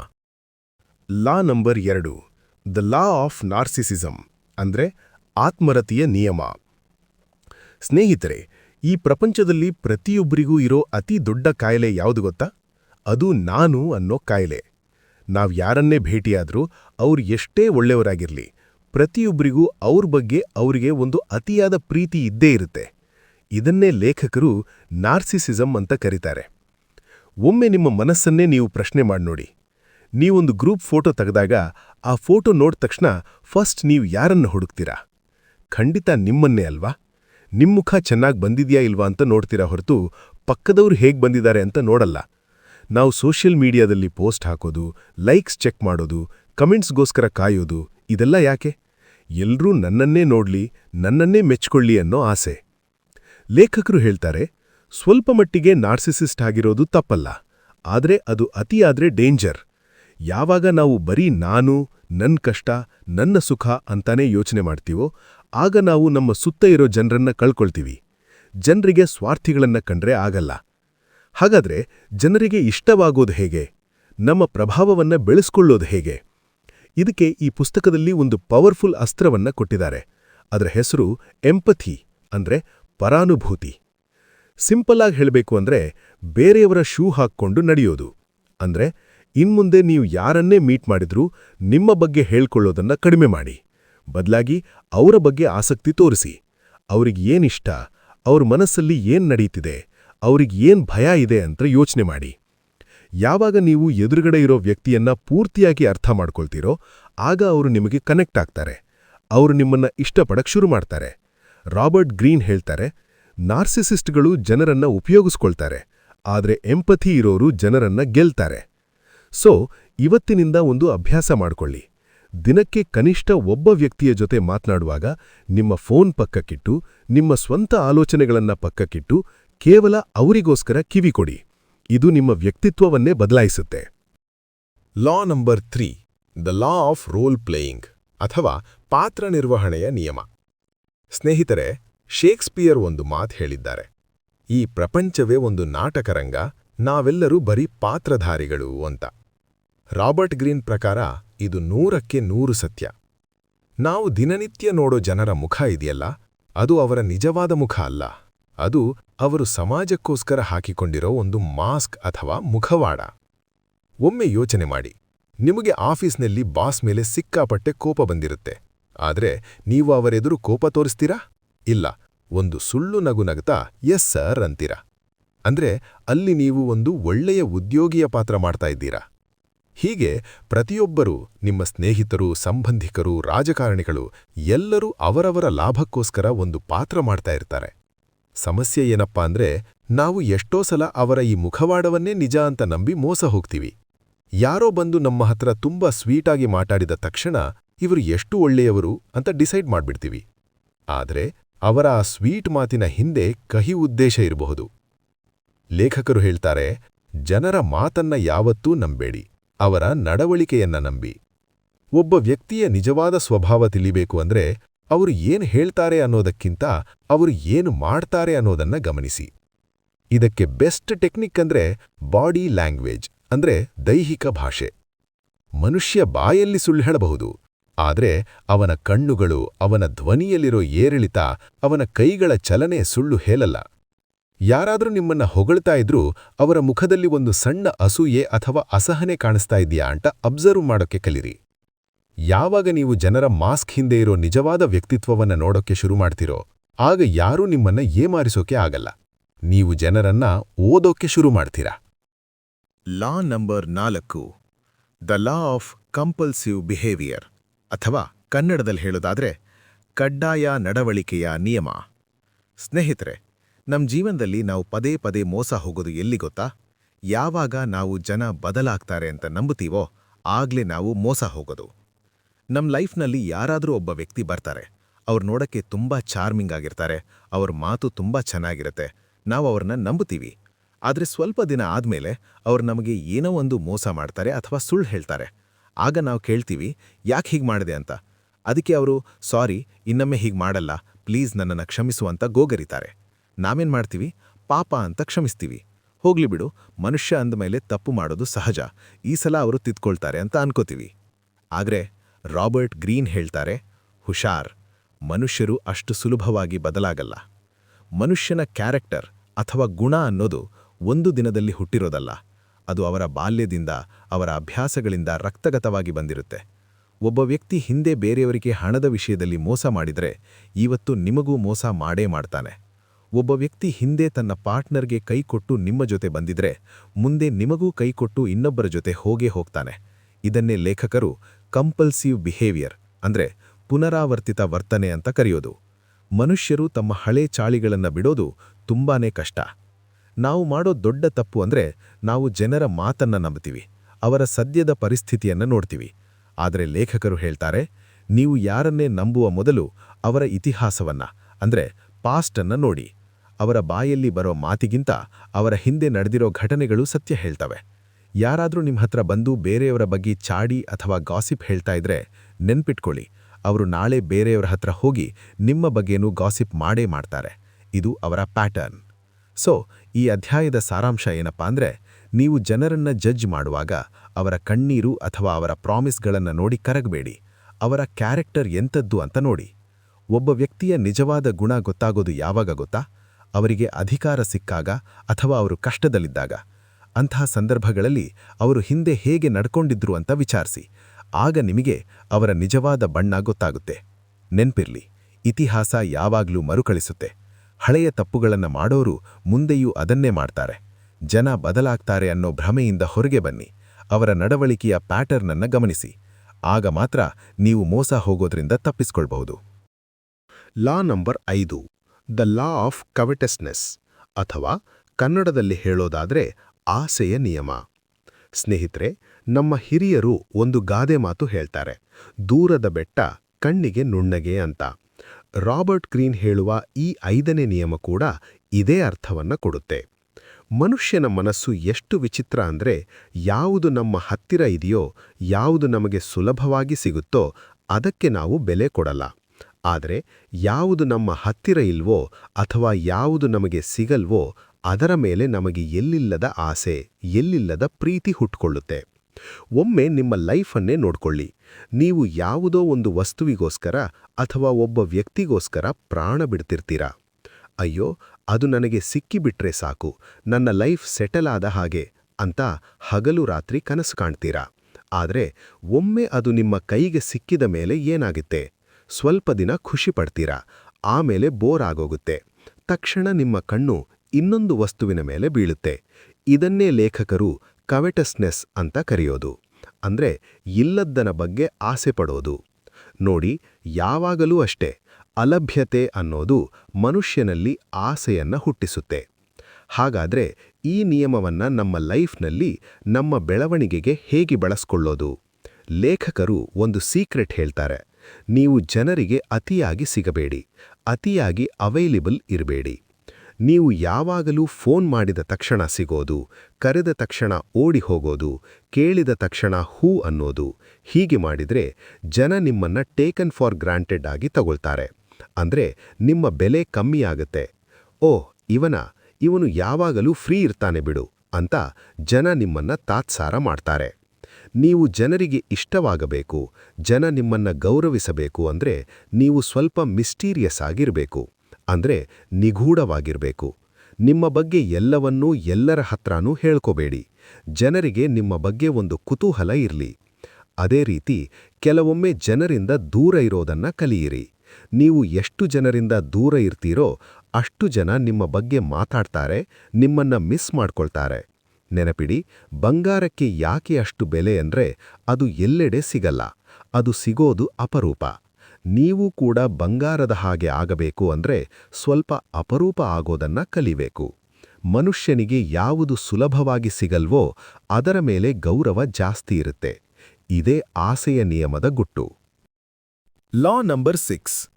ಲಾ ನಂಬರ್ ಎರಡು, ದ ಲಾ ಆಫ್ ನಾರ್ಸಿಸಿಸಂ, ಅಂದ್ರೆ ಆತ್ಮರತಿಯ ನಿಯಮ. ಸ್ನೇಹಿತರೆ, ಈ ಪ್ರಪಂಚದಲ್ಲಿ ಪ್ರತಿಯೊಬ್ಬರಿಗೂ ಇರೋ ಅತಿ ದೊಡ್ಡ ಕಾಯಿಲೆ ಯಾವುದು ಗೊತ್ತಾ? ಅದು ನಾನು ಅನ್ನೋ ಕಾಯಿಲೆ. ನಾವು ಯಾರನ್ನೇ ಭೇಟಿಯಾದರೂ ಅವ್ರು ಎಷ್ಟೇ ಒಳ್ಳೆಯವರಾಗಿರಲಿ ಪ್ರತಿಯೊಬ್ಬರಿಗೂ ಅವ್ರ ಬಗ್ಗೆ ಅವರಿಗೆ ಒಂದು ಅತಿಯಾದ ಪ್ರೀತಿ ಇದ್ದೇ ಇರುತ್ತೆ. ಇದನ್ನೇ ಲೇಖಕರು ನಾರ್ಸಿಸಿಸಮ್ ಅಂತ ಕರೀತಾರೆ. ಒಮ್ಮೆ ನಿಮ್ಮ ಮನಸ್ಸನ್ನೇ ನೀವು ಪ್ರಶ್ನೆ ಮಾಡಿ ನೋಡಿ. ನೀವೊಂದು ಗ್ರೂಪ್ ಫೋಟೋ ತೆಗೆದಾಗ ಆ ಫೋಟೋ ನೋಡಿದ ತಕ್ಷಣ ಫಸ್ಟ್ ನೀವು ಯಾರನ್ನು ಹುಡುಕ್ತೀರಾ? ಖಂಡಿತ ನಿಮ್ಮನ್ನೇ ಅಲ್ವಾ? ನಿಮ್ಮ ಮುಖ ಚೆನ್ನಾಗಿ ಬಂದಿದ್ಯಾ ಇಲ್ವಾ ಅಂತ ನೋಡ್ತೀರಾ ಹೊರತು ಪಕ್ಕದವ್ರು ಹೇಗೆ ಬಂದಿದ್ದಾರೆ ಅಂತ ನೋಡಲ್ಲ. ನಾವು ಸೋಷಿಯಲ್ ಮೀಡಿಯಾದಲ್ಲಿ ಪೋಸ್ಟ್ ಹಾಕೋದು, ಲೈಕ್ಸ್ ಚೆಕ್ ಮಾಡೋದು, ಕಮೆಂಟ್ಸ್ಗೋಸ್ಕರ ಕಾಯೋದು, ಇದೆಲ್ಲ ಯಾಕೆ? ಎಲ್ಲರೂ ನನ್ನನ್ನೇ ನೋಡ್ಲಿ, ನನ್ನನ್ನೇ ಮೆಚ್ಕೊಳ್ಳಿ ಅನ್ನೋ ಆಸೆ. ಲೇಖಕರು ಹೇಳ್ತಾರೆ, ಸ್ವಲ್ಪ ಮಟ್ಟಿಗೆ ನಾರ್ಸಿಸಿಸ್ಟ್ ಆಗಿರೋದು ತಪ್ಪಲ್ಲ, ಆದ್ರೆ ಅದು ಅತಿಯಾದ್ರೆ ಡೇಂಜರ್. ಯಾವಾಗ ನಾವು ಬರೀ ನಾನು ನನ್ನ ಕಷ್ಟ, ನನ್ನ ಸುಖ ಅಂತಾನೆ ಯೋಚನೆ ಮಾಡ್ತೀವೋ, ಆಗ ನಾವು ನಮ್ಮ ಸುತ್ತ ಇರೋ ಜನರನ್ನ ಕಳ್ಕೊಳ್ತೀವಿ. ಜನರಿಗೆ ಸ್ವಾರ್ಥಿಗಳನ್ನ ಕಂಡ್ರೆ ಆಗಲ್ಲ. ಹಾಗಾದ್ರೆ ಜನರಿಗೆ ಇಷ್ಟವಾಗೋದು ಹೇಗೆ? ನಮ್ಮ ಪ್ರಭಾವವನ್ನ ಬೆಳೆಸ್ಕೊಳ್ಳೋದು ಹೇಗೆ? ಇದಕ್ಕೆ ಈ ಪುಸ್ತಕದಲ್ಲಿ ಒಂದು ಪವರ್ಫುಲ್ ಅಸ್ತ್ರವನ್ನ ಕೊಟ್ಟಿದ್ದಾರೆ. ಅದರ ಹೆಸರು ಎಂಪಥಿ, ಅಂದ್ರೆ ಪರಾನುಭೂತಿ. ಸಿಂಪಲ್ ಆಗಿ ಹೇಳಬೇಕು ಅಂದ್ರೆ ಬೇರೆಯವರ ಶೂ ಹಾಕ್ಕೊಂಡು ನಡೆಯೋದು. ಅಂದ್ರೆ ಇನ್ಮುಂದೆ ನೀವು ಯಾರನ್ನೇ ಮೀಟ್ ಮಾಡಿದ್ರೂ ನಿಮ್ಮ ಬಗ್ಗೆ ಹೇಳ್ಕೊಳ್ಳೋದನ್ನ ಕಡಿಮೆ ಮಾಡಿ. ಬದಲಾಗಿ ಅವರ ಬಗ್ಗೆ ಆಸಕ್ತಿ ತೋರಿಸಿ. ಅವ್ರಿಗೆ ಏನಿಷ್ಟ, ಅವ್ರ ಮನಸ್ಸಲ್ಲಿ ಏನ್ ನಡೀತಿದೆ ಅವ್ರಿಗೆ ಏನ್ ಭಯ ಇದೆ ಅಂತ ಯೋಚನೆ ಮಾಡಿ. ಯಾವಾಗ ನೀವು ಎದುರುಗಡೆ ಇರೋ ವ್ಯಕ್ತಿಯನ್ನ ಪೂರ್ತಿಯಾಗಿ ಅರ್ಥ ಮಾಡ್ಕೊಳ್ತೀರೋ, ಆಗ ಅವರು ನಿಮಗೆ ಕನೆಕ್ಟ್ ಆಗ್ತಾರೆ. ಅವರು ನಿಮ್ಮನ್ನ ಇಷ್ಟಪಡಕ್ಕೆ ಶುರು ಮಾಡ್ತಾರೆ. ರಾಬರ್ಟ್ ಗ್ರೀನ್ ಹೇಳ್ತಾರೆ, ನಾರ್ಸಿಸಿಸ್ಟ್ಗಳು ಜನರನ್ನ ಉಪಯೋಗಿಸ್ಕೊಳ್ತಾರೆ, ಆದರೆ ಎಂಪಥಿ ಇರೋರು ಜನರನ್ನ ಗೆಲ್ತಾರೆ. ಸೊ, ಇವತ್ತಿನಿಂದ ಒಂದು ಅಭ್ಯಾಸ ಮಾಡ್ಕೊಳ್ಳಿ. ದಿನಕ್ಕೆ ಕನಿಷ್ಠ ಒಬ್ಬ ವ್ಯಕ್ತಿಯ ಜೊತೆ ಮಾತನಾಡುವಾಗ ನಿಮ್ಮ ಫೋನ್ ಪಕ್ಕಕ್ಕಿಟ್ಟು, ನಿಮ್ಮ ಸ್ವಂತ ಆಲೋಚನೆಗಳನ್ನ ಪಕ್ಕಕ್ಕಿಟ್ಟು ಕೇವಲ ಅವರಿಗೋಸ್ಕರ ಕಿವಿ ಕೊಡಿ. ಇದು ನಿಮ್ಮ ವ್ಯಕ್ತಿತ್ವವನ್ನೇ ಬದಲಾಯಿಸುತ್ತೆ. Law number three the law of role playing ಅಥವಾ ಪಾತ್ರ ನಿರ್ವಹಣೆಯ ನಿಯಮ. ಸ್ನೇಹಿತರೆ, ಶೇಕ್ಸ್ಪಿಯರ್ ಒಂದು ಮಾತು ಹೇಳಿದ್ದಾರೆ. ಈ ಪ್ರಪಂಚವೇ ಒಂದು ನಾಟಕರಂಗ, ನಾವೆಲ್ಲರೂ ಬರೀ ಪಾತ್ರಧಾರಿಗಳು ಅಂತ. ರಾಬರ್ಟ್ ಗ್ರೀನ್ ಪ್ರಕಾರ ಇದು ನೂರಕ್ಕೆ ನೂರು ಸತ್ಯ. ನಾವು ದಿನನಿತ್ಯ ನೋಡೋ ಜನರ ಮುಖ ಇದೆಯಲ್ಲ, ಅದು ಅವರ ನಿಜವಾದ ಮುಖ ಅಲ್ಲ. ಅದು ಅವರು ಸಮಾಜಕ್ಕೋಸ್ಕರ ಹಾಕಿಕೊಂಡಿರೋ ಒಂದು ಮಾಸ್ಕ್ ಅಥವಾ ಮುಖವಾಡ. ಒಮ್ಮೆ ಯೋಚನೆ ಮಾಡಿ, ನಿಮಗೆ ಆಫೀಸ್ನಲ್ಲಿ ಬಾಸ್ ಮೇಲೆ ಸಿಕ್ಕಾಪಟ್ಟೆ ಕೋಪ ಬಂದಿರುತ್ತೆ, ಆದ್ರೆ ನೀವು ಅವರೆದುರು ಕೋಪ ತೋರಿಸ್ತೀರಾ? ಇಲ್ಲ, ಒಂದು ಸುಳ್ಳು ನಗು ನಗುತ್ತಾ ಎಸ್ ಸರ್ ಅಂತೀರಾ? ಅಂದ್ರೆ ಅಲ್ಲಿ ನೀವು ಒಂದು ಒಳ್ಳೆಯ ಉದ್ಯೋಗಿಯ ಪಾತ್ರ ಮಾಡ್ತಾ ಇದ್ದೀರಾ? ಹೀಗೆ ಪ್ರತಿಯೊಬ್ಬರೂ ನಿಮ್ಮ ಸ್ನೇಹಿತರು, ಸಂಬಂಧಿಕರು, ರಾಜಕಾರಣಿಗಳು ಎಲ್ಲರೂ ಅವರವರ ಲಾಭಕ್ಕೋಸ್ಕರ ಒಂದು ಪಾತ್ರ ಮಾಡ್ತಾ ಇರ್ತಾರೆ. ಸಮಸ್ಯೆ ಏನಪ್ಪಾ ಅಂದ್ರೆ ನಾವು ಎಷ್ಟೋ ಸಲ ಅವರ ಈ ಮುಖವಾಡವನ್ನೇ ನಿಜ ಅಂತ ನಂಬಿ ಮೋಸ ಹೋಗ್ತೀವಿ. ಯಾರೋ ಬಂದು ನಮ್ಮ ಹತ್ರ ತುಂಬಾ ಸ್ವೀಟಾಗಿ ಮಾತಾಡಿದ ತಕ್ಷಣ ಇವರು ಎಷ್ಟು ಒಳ್ಳೆಯವರು ಅಂತ ಡಿಸೈಡ್ ಮಾಡ್ಬಿಡ್ತೀವಿ. ಆದ್ರೆ ಅವರ ಆ ಸ್ವೀಟ್ ಮಾತಿನ ಹಿಂದೆ ಕಹಿ ಉದ್ದೇಶ ಇರಬಹುದು. ಲೇಖಕರು ಹೇಳ್ತಾರೆ, ಜನರ ಮಾತನ್ನ ಯಾವತ್ತೂ ನಂಬೇಡಿ, ಅವರ ನಡವಳಿಕೆಯನ್ನ ನಂಬಿ. ಒಬ್ಬ ವ್ಯಕ್ತಿಯ ನಿಜವಾದ ಸ್ವಭಾವ ತಿಳಿಬೇಕು ಅಂದ್ರೆ ಅವರು ಏನು ಹೇಳ್ತಾರೆ ಅನ್ನೋದಕ್ಕಿಂತ ಅವರು ಏನು ಮಾಡ್ತಾರೆ ಅನ್ನೋದನ್ನ ಗಮನಿಸಿ. ಇದಕ್ಕೆ ಬೆಸ್ಟ್ ಟೆಕ್ನಿಕ್ ಅಂದ್ರೆ ಬಾಡಿ ಲ್ಯಾಂಗ್ವೇಜ್, ಅಂದ್ರೆ ದೈಹಿಕ ಭಾಷೆ. ಮನುಷ್ಯ ಬಾಯಲ್ಲಿ ಸುಳ್ಳು ಹೇಳಬಹುದು, ಆದರೆ ಅವನ ಕಣ್ಣುಗಳು, ಅವನ ಧ್ವನಿಯಲ್ಲಿರೋ ಏರಿಳಿತ, ಅವನ ಕೈಗಳ ಚಲನೆ ಸುಳ್ಳು ಹೇಳಲ್ಲ. ಯಾರಾದರೂ ನಿಮ್ಮನ್ನ ಹೊಗಳ್ತಾ ಇದ್ರೂ ಅವರ ಮುಖದಲ್ಲಿ ಒಂದು ಸಣ್ಣ ಅಸೂಯೆ ಅಥವಾ ಅಸಹನೆ ಕಾಣಿಸ್ತಾ ಇದೆಯಾ ಅಂತ ಅಬ್ಸರ್ವ್ ಮಾಡೋಕೆ ಕಲಿರಿ. ಯಾವಾಗ ನೀವು ಜನರ ಮಾಸ್ಕ್ ಹಿಂದೆ ಇರೋ ನಿಜವಾದ ವ್ಯಕ್ತಿತ್ವವನ್ನ ನೋಡೋಕ್ಕೆ ಶುರು ಮಾಡ್ತಿರೋ, ಆಗ ಯಾರೂ ನಿಮ್ಮನ್ನ ಏಮಾರಿಸೋಕೆ ಆಗಲ್ಲ. ನೀವು ಜನರನ್ನ ಓದೋಕೆ ಶುರು ಮಾಡ್ತೀರಾ? ಲಾ ನಂಬರ್ ನಾಲ್ಕು, the law of compulsive behaviour, ಅಥವಾ ಕನ್ನಡದಲ್ಲಿ ಹೇಳೋದಾದ್ರೆ, ಕಡ್ಡಾಯ ನಡವಳಿಕೆಯ ನಿಯಮ. ಸ್ನೇಹಿತರೆ ನಮ್ಮ ಜೀವನದಲ್ಲಿ ನಾವು ಪದೇ ಪದೇ ಮೋಸ ಹೋಗೋದು ಎಲ್ಲಿ ಗೊತ್ತಾ? ಯಾವಾಗ ನಾವು ಜನ ಬದಲಾಗ್ತಾರೆ ಅಂತ ನಂಬುತ್ತೀವೋ, ಆಗ್ಲೇ ನಾವು ಮೋಸ ಹೋಗೋದು. ನಮ್ಮ ಲೈಫ್ನಲ್ಲಿ ಯಾರಾದರೂ ಒಬ್ಬ ವ್ಯಕ್ತಿ ಬರ್ತಾರೆ. ಅವ್ರು ನೋಡಕ್ಕೆ ತುಂಬಾ ಚಾರ್ಮಿಂಗ್ ಆಗಿರ್ತಾರೆ. ಅವ್ರ ಮಾತು ತುಂಬಾ ಚೆನ್ನಾಗಿರುತ್ತೆ. ನಾವು ಅವ್ರನ್ನ ನಂಬುತ್ತೀವಿ. ಆದ್ರೆ ಸ್ವಲ್ಪ ದಿನ ಆದ್ಮೇಲೆ ಅವ್ರು ನಮಗೆ ಏನೋ ಒಂದು ಮೋಸ ಮಾಡ್ತಾರೆ ಅಥವಾ ಸುಳ್ಳು ಹೇಳ್ತಾರೆ. ಆಗ ನಾವು ಕೇಳ್ತೀವಿ, ಯಾಕೆ ಹೀಗೆ ಮಾಡಿದೆ ಅಂತ? ಅದಕ್ಕೆ ಅವರು, ಸಾರಿ, ಇನ್ನೊಮ್ಮೆ ಹೀಗೆ ಮಾಡಲ್ಲ. ಪ್ಲೀಸ್ ನನ್ನನ್ನು ಕ್ಷಮಿಸು ಅಂತ ಗೋಗರಿತಾರೆ. ನಾವೇನ್ ಮಾಡ್ತೀವಿ? ಪಾಪ ಅಂತ ಕ್ಷಮಿಸ್ತೀವಿ. ಹೋಗ್ಲಿ ಬಿಡು. ಮನುಷ್ಯ ಅಂದಮೇಲೆ ತಪ್ಪು ಮಾಡೋದು ಸಹಜ. ಈ ಸಲ ಅವರು ತಿದ್ಕೊಳ್ತಾರೆ ಅಂತ ಅನ್ಕೋತೀವಿ. ಆದ್ರೆ ರಾಬರ್ಟ್ ಗ್ರೀನ್ ಹೇಳ್ತಾರೆ, ಹುಷಾರ್, ಮನುಷ್ಯರು ಅಷ್ಟು ಸುಲಭವಾಗಿ ಬದಲಾಗಲ್ಲ. ಮನುಷ್ಯನ ಕ್ಯಾರೆಕ್ಟರ್ ಅಥವಾ ಗುಣ ಅನ್ನೋದು ಒಂದು ದಿನದಲ್ಲಿ ಹುಟ್ಟಿರೋದಲ್ಲ. ಅದು ಅವರ ಬಾಲ್ಯದಿಂದ, ಅವರ ಅಭ್ಯಾಸಗಳಿಂದ ರಕ್ತಗತವಾಗಿ ಬಂದಿರುತ್ತೆ. ಒಬ್ಬ ವ್ಯಕ್ತಿ ಹಿಂದೆ ಬೇರೆಯವರಿಗೆ ಹಣದ ವಿಷಯದಲ್ಲಿ ಮೋಸ ಮಾಡಿದರೆ ಇವತ್ತು ನಿಮಗೂ ಮೋಸ ಮಾಡೇ ಮಾಡ್ತಾನೆ. ಒಬ್ಬ ವ್ಯಕ್ತಿ ಹಿಂದೆ ತನ್ನ ಪಾರ್ಟ್ನರ್ಗೆ ಕೈಕೊಟ್ಟು ನಿಮ್ಮ ಜೊತೆ ಬಂದಿದ್ರೆ, ಮುಂದೆ ನಿಮಗೂ ಕೈಕೊಟ್ಟು ಇನ್ನೊಬ್ಬರ ಜೊತೆ ಹೋಗೇ ಹೋಗ್ತಾನೆ. ಇದನ್ನೇ ಲೇಖಕರು ಕಂಪಲ್ಸಿವ್ ಬಿಹೇವಿಯರ್ ಅಂದ್ರೆ ಪುನರಾವರ್ತಿತ ವರ್ತನೆ ಅಂತ ಕರೆಯೋದು. ಮನುಷ್ಯರು ತಮ್ಮ ಹಳೆ ಚಾಳಿಗಳನ್ನು ಬಿಡೋದು ತುಂಬಾನೇ ಕಷ್ಟ. ನಾವು ಮಾಡೋ ದೊಡ್ಡ ತಪ್ಪು ಅಂದ್ರೆ ನಾವು ಜನರ ಮಾತನ್ನ ನಂಬ್ತೀವಿ, ಅವರ ಸದ್ಯದ ಪರಿಸ್ಥಿತಿಯನ್ನ ನೋಡ್ತೀವಿ. ಆದರೆ ಲೇಖಕರು ಹೇಳ್ತಾರೆ, ನೀವು ಯಾರನ್ನೇ ನಂಬುವ ಮೊದಲು ಅವರ ಇತಿಹಾಸವನ್ನ, ಅಂದ್ರೆ ಪಾಸ್ಟನ್ನು ನೋಡಿ. ಅವರ ಬಾಯಲ್ಲಿ ಬರೋ ಮಾತಿಗಿಂತ ಅವರ ಹಿಂದೆ ನಡೆದಿರೋ ಘಟನೆಗಳು ಸತ್ಯ ಹೇಳ್ತವೆ. ಯಾರಾದ್ರೂ ನಿಮ್ಮ ಹತ್ರ ಬಂದು ಬೇರೆಯವರ ಬಗ್ಗೆ ಚಾಡಿ ಅಥವಾ ಗಾಸಿಪ್ ಹೇಳ್ತಾ ಇದ್ರೆ ನೆನ್ಪಿಟ್ಕೊಳ್ಳಿ. ಅವರು ನಾಳೆ ಬೇರೆಯವರ ಹತ್ರ ಹೋಗಿ ನಿಮ್ಮ ಬಗ್ಗೆನೂ ಗಾಸಿಪ್ ಮಾಡೇ ಮಾಡ್ತಾರೆ. ಇದು ಅವರ ಪ್ಯಾಟರ್ನ್. ಸೊ, ಈ ಅಧ್ಯಾಯದ ಸಾರಾಂಶ ಏನಪ್ಪ ಅಂದರೆ, ನೀವು ಜನರನ್ನ ಜಡ್ಜ್ ಮಾಡುವಾಗ ಅವರ ಕಣ್ಣೀರು ಅಥವಾ ಅವರ ಪ್ರಾಮಿಸ್ಗಳನ್ನು ನೋಡಿ ಕರಗಬೇಡಿ. ಅವರ ಕ್ಯಾರೆಕ್ಟರ್ ಎಂಥದ್ದು ಅಂತ ನೋಡಿ. ಒಬ್ಬ ವ್ಯಕ್ತಿಯ ನಿಜವಾದ ಗುಣ ಗೊತ್ತಾಗೋದು ಯಾವಾಗ ಗೊತ್ತಾ? ಅವರಿಗೆ ಅಧಿಕಾರ ಸಿಕ್ಕಾಗ ಅಥವಾ ಅವರು ಕಷ್ಟದಲ್ಲಿದ್ದಾಗ? ಅಂತಹ ಸಂದರ್ಭಗಳಲ್ಲಿ ಅವರು ಹಿಂದೆ ಹೇಗೆ ನಡ್ಕೊಂಡಿದ್ರು ಅಂತ ವಿಚಾರಿಸಿ. ಆಗ ನಿಮಗೆ ಅವರ ನಿಜವಾದ ಬಣ್ಣ ಗೊತ್ತಾಗುತ್ತೆ. ನೆನ್ಪಿರ್ಲಿ, ಇತಿಹಾಸ ಯಾವಾಗ್ಲೂ ಮರುಕಳಿಸುತ್ತೆ. ಹಳೆಯ ತಪ್ಪುಗಳನ್ನು ಮಾಡೋರು ಮುಂದೆಯೂ ಅದನ್ನೇ ಮಾಡ್ತಾರೆ. ಜನ ಬದಲಾಗ್ತಾರೆ ಅನ್ನೋ ಭ್ರಮೆಯಿಂದ ಹೊರಗೆ ಬನ್ನಿ. ಅವರ ನಡವಳಿಕೆಯ ಪ್ಯಾಟರ್ನನ್ನ ಗಮನಿಸಿ. ಆಗ ಮಾತ್ರ ನೀವು ಮೋಸ ಹೋಗೋದ್ರಿಂದ ತಪ್ಪಿಸ್ಕೊಳ್ಬಹುದು. ಲಾ ನಂಬರ್ ಐದು. ದ ಲಾ ಆಫ್ ಕವೆಟಸ್ನೆಸ್ ಅಥವಾ ಕನ್ನಡದಲ್ಲಿ ಹೇಳೋದಾದ್ರೆ ಆಸೆಯ ನಿಯಮ. ಸ್ನೇಹಿತರೆ, ನಮ್ಮ ಹಿರಿಯರು ಒಂದು ಗಾದೆ ಮಾತು ಹೇಳ್ತಾರೆ, ದೂರದ ಬೆಟ್ಟ ಕಣ್ಣಿಗೆ ನುಣ್ಣಗೆ ಅಂತ. ರಾಬರ್ಟ್ ಗ್ರೀನ್ ಹೇಳುವ ಈ ಐದನೇ ನಿಯಮ ಕೂಡ ಇದೇ ಅರ್ಥವನ್ನ ಕೊಡುತ್ತೆ. ಮನುಷ್ಯನ ಮನಸ್ಸು ಎಷ್ಟು ವಿಚಿತ್ರ ಅಂದ್ರೆ, ಯಾವುದು ನಮ್ಮ ಹತ್ತಿರ ಇದೆಯೋ, ಯಾವುದು ನಮಗೆ ಸುಲಭವಾಗಿ ಸಿಗುತ್ತೋ, ಅದಕ್ಕೆ ನಾವು ಬೆಲೆ ಕೊಡಲ್ಲ. ಆದರೆ, ಯಾವುದು ನಮ್ಮ ಹತ್ತಿರ ಇಲ್ವೋ, ಅಥವಾ ಯಾವುದು ನಮಗೆ ಸಿಗಲ್ವೋ ಅದರ ಮೇಲೆ ನಮಗೆ ಎಲ್ಲಿಲ್ಲದ ಆಸೆ, ಎಲ್ಲಿಲ್ಲದ ಪ್ರೀತಿ ಹುಟ್ಕೊಳ್ಳುತ್ತೆ. ಒಮ್ಮೆ ನಿಮ್ಮ ಲೈಫನ್ನೇ ನೋಡ್ಕೊಳ್ಳಿ. ನೀವು ಯಾವುದೋ ಒಂದು ವಸ್ತುವಿಗೋಸ್ಕರ ಅಥವಾ ಒಬ್ಬ ವ್ಯಕ್ತಿಗೋಸ್ಕರ ಪ್ರಾಣ ಬಿಡ್ತಿರ್ತೀರ? ಅಯ್ಯೋ, ಅದು ನನಗೆ ಸಿಕ್ಕಿಬಿಟ್ರೆ ಸಾಕು. ನನ್ನ ಲೈಫ್ ಸೆಟಲ್ ಆದ ಹಾಗೆ ಅಂತ ಹಗಲು ರಾತ್ರಿ ಕನಸು ಕಾಣ್ತೀರಾ? ಆದರೆ ಒಮ್ಮೆ ಅದು ನಿಮ್ಮ ಕೈಗೆ ಸಿಕ್ಕಿದ ಮೇಲೆ ಏನಾಗುತ್ತೆ? ಸ್ವಲ್ಪ ದಿನ ಖುಷಿ ಪಡ್ತೀರಾ? ಆಮೇಲೆ ಬೋರ್ ಆಗೋಗುತ್ತೆ. ತಕ್ಷಣ ನಿಮ್ಮ ಕಣ್ಣು ಇನ್ನೊಂದು ವಸ್ತುವಿನ ಮೇಲೆ ಬೀಳುತ್ತೆ. ಇದನ್ನೇ ಲೇಖಕರು ಕವೆಟಸ್ನೆಸ್ ಅಂತ ಕರೆಯೋದು. ಅಂದ್ರೆ ಇಲ್ಲದ್ದನ ಬಗ್ಗೆ ಆಸೆ ಪಡೋದು. ನೋಡಿ, ಯಾವಾಗಲೂ ಅಷ್ಟೇ, ಅಲಭ್ಯತೆ ಅನ್ನೋದು ಮನುಷ್ಯನಲ್ಲಿ ಆಸೆಯನ್ನ ಹುಟ್ಟಿಸುತ್ತೆ. ಹಾಗಾದ್ರೆ ಈ ನಿಯಮವನ್ನ ನಮ್ಮ ಲೈಫ್ನಲ್ಲಿ ನಮ್ಮ ಬೆಳವಣಿಗೆಗೆ ಹೇಗೆ ಬಳಸ್ಕೊಳ್ಳೋದು? ಲೇಖಕರು ಒಂದು ಸೀಕ್ರೆಟ್ ಹೇಳ್ತಾರೆ. ನೀವು ಜನರಿಗೆ ಅತಿಯಾಗಿ ಸಿಗಬೇಡಿ. ಅತಿಯಾಗಿ ಅವೈಲೇಬಲ್ ಇರಬೇಡಿ. ನೀವು ಯಾವಾಗಲೂ ಫೋನ್ ಮಾಡಿದ ತಕ್ಷಣ ಸಿಗೋದು, ಕರೆದ ತಕ್ಷಣ ಓಡಿ ಹೋಗೋದು, ಕೇಳಿದ ತಕ್ಷಣ ಹೂ ಅನ್ನೋದು, ಹೀಗೆ ಮಾಡಿದ್ರೆ ಜನ ನಿಮ್ಮನ್ನ ಟೇಕನ್ ಫಾರ್ ಗ್ರಾಂಟೆಡ್ ಆಗಿ ತಗೊಳ್ತಾರೆ. ಅಂದ್ರೆ ನಿಮ್ಮ ಬೆಲೆ ಕಮ್ಮಿಯಾಗುತ್ತೆ ಓ ಇವನ, ಇವನು ಯಾವಾಗಲೂ ಫ್ರೀ ಇರ್ತಾನೆ ಬಿಡು ಅಂತ ಜನ ನಿಮ್ಮನ್ನ ತಾತ್ಸಾರ ಮಾಡ್ತಾರೆ. ನೀವು ಜನರಿಗೆ ಇಷ್ಟವಾಗಬೇಕು, ಜನ ನಿಮ್ಮನ್ನ ಗೌರವಿಸಬೇಕು ಅಂದ್ರೆ ನೀವು ಸ್ವಲ್ಪ ಮಿಸ್ಟೀರಿಯಸ್ ಆಗಿರಬೇಕು. ಅಂದ್ರೆ ನಿಗೂಢವಾಗಿರಬೇಕು. ನಿಮ್ಮ ಬಗ್ಗೆ ಎಲ್ಲವನ್ನೂ ಎಲ್ಲರ ಹತ್ರನೂ ಹೇಳ್ಕೋಬೇಡಿ. ಜನರಿಗೆ ನಿಮ್ಮ ಬಗ್ಗೆ ಒಂದು ಕುತೂಹಲ ಇರಲಿ. ಅದೇ ರೀತಿ ಕೆಲವೊಮ್ಮೆ ಜನರಿಂದ ದೂರ ಇರೋದನ್ನ ಕಲಿಯಿರಿ. ನೀವು ಎಷ್ಟು ಜನರಿಂದ ದೂರ ಇರ್ತೀರೋ ಅಷ್ಟು ಜನ ನಿಮ್ಮ ಬಗ್ಗೆ ಮಾತಾಡ್ತಾರೆ, ನಿಮ್ಮನ್ನ ಮಿಸ್ ಮಾಡ್ಕೊಳ್ತಾರೆ. ನೆನಪಿಡಿ, ಬಂಗಾರಕ್ಕೆ ಯಾಕೆ ಅಷ್ಟು ಬೆಲೆ ಅಂದ್ರೆ ಅದು ಎಲ್ಲೆಡೆ ಸಿಗಲ್ಲ. ಅದು ಸಿಗೋದು ಅಪರೂಪ. ನೀವು ಕೂಡ ಬಂಗಾರದ ಹಾಗೆ ಆಗಬೇಕು ಅಂದ್ರೆ ಸ್ವಲ್ಪ ಅಪರೂಪ ಆಗೋದನ್ನ ಕಲಿಬೇಕು. ಮನುಷ್ಯನಿಗೆ ಯಾವುದು ಸುಲಭವಾಗಿ ಸಿಗಲ್ವೋ ಅದರ ಮೇಲೆ ಗೌರವ ಜಾಸ್ತಿ ಇರುತ್ತೆ. ಇದೇ ಆಸೆಯ ನಿಯಮದ ಗುಟ್ಟು. Law number six.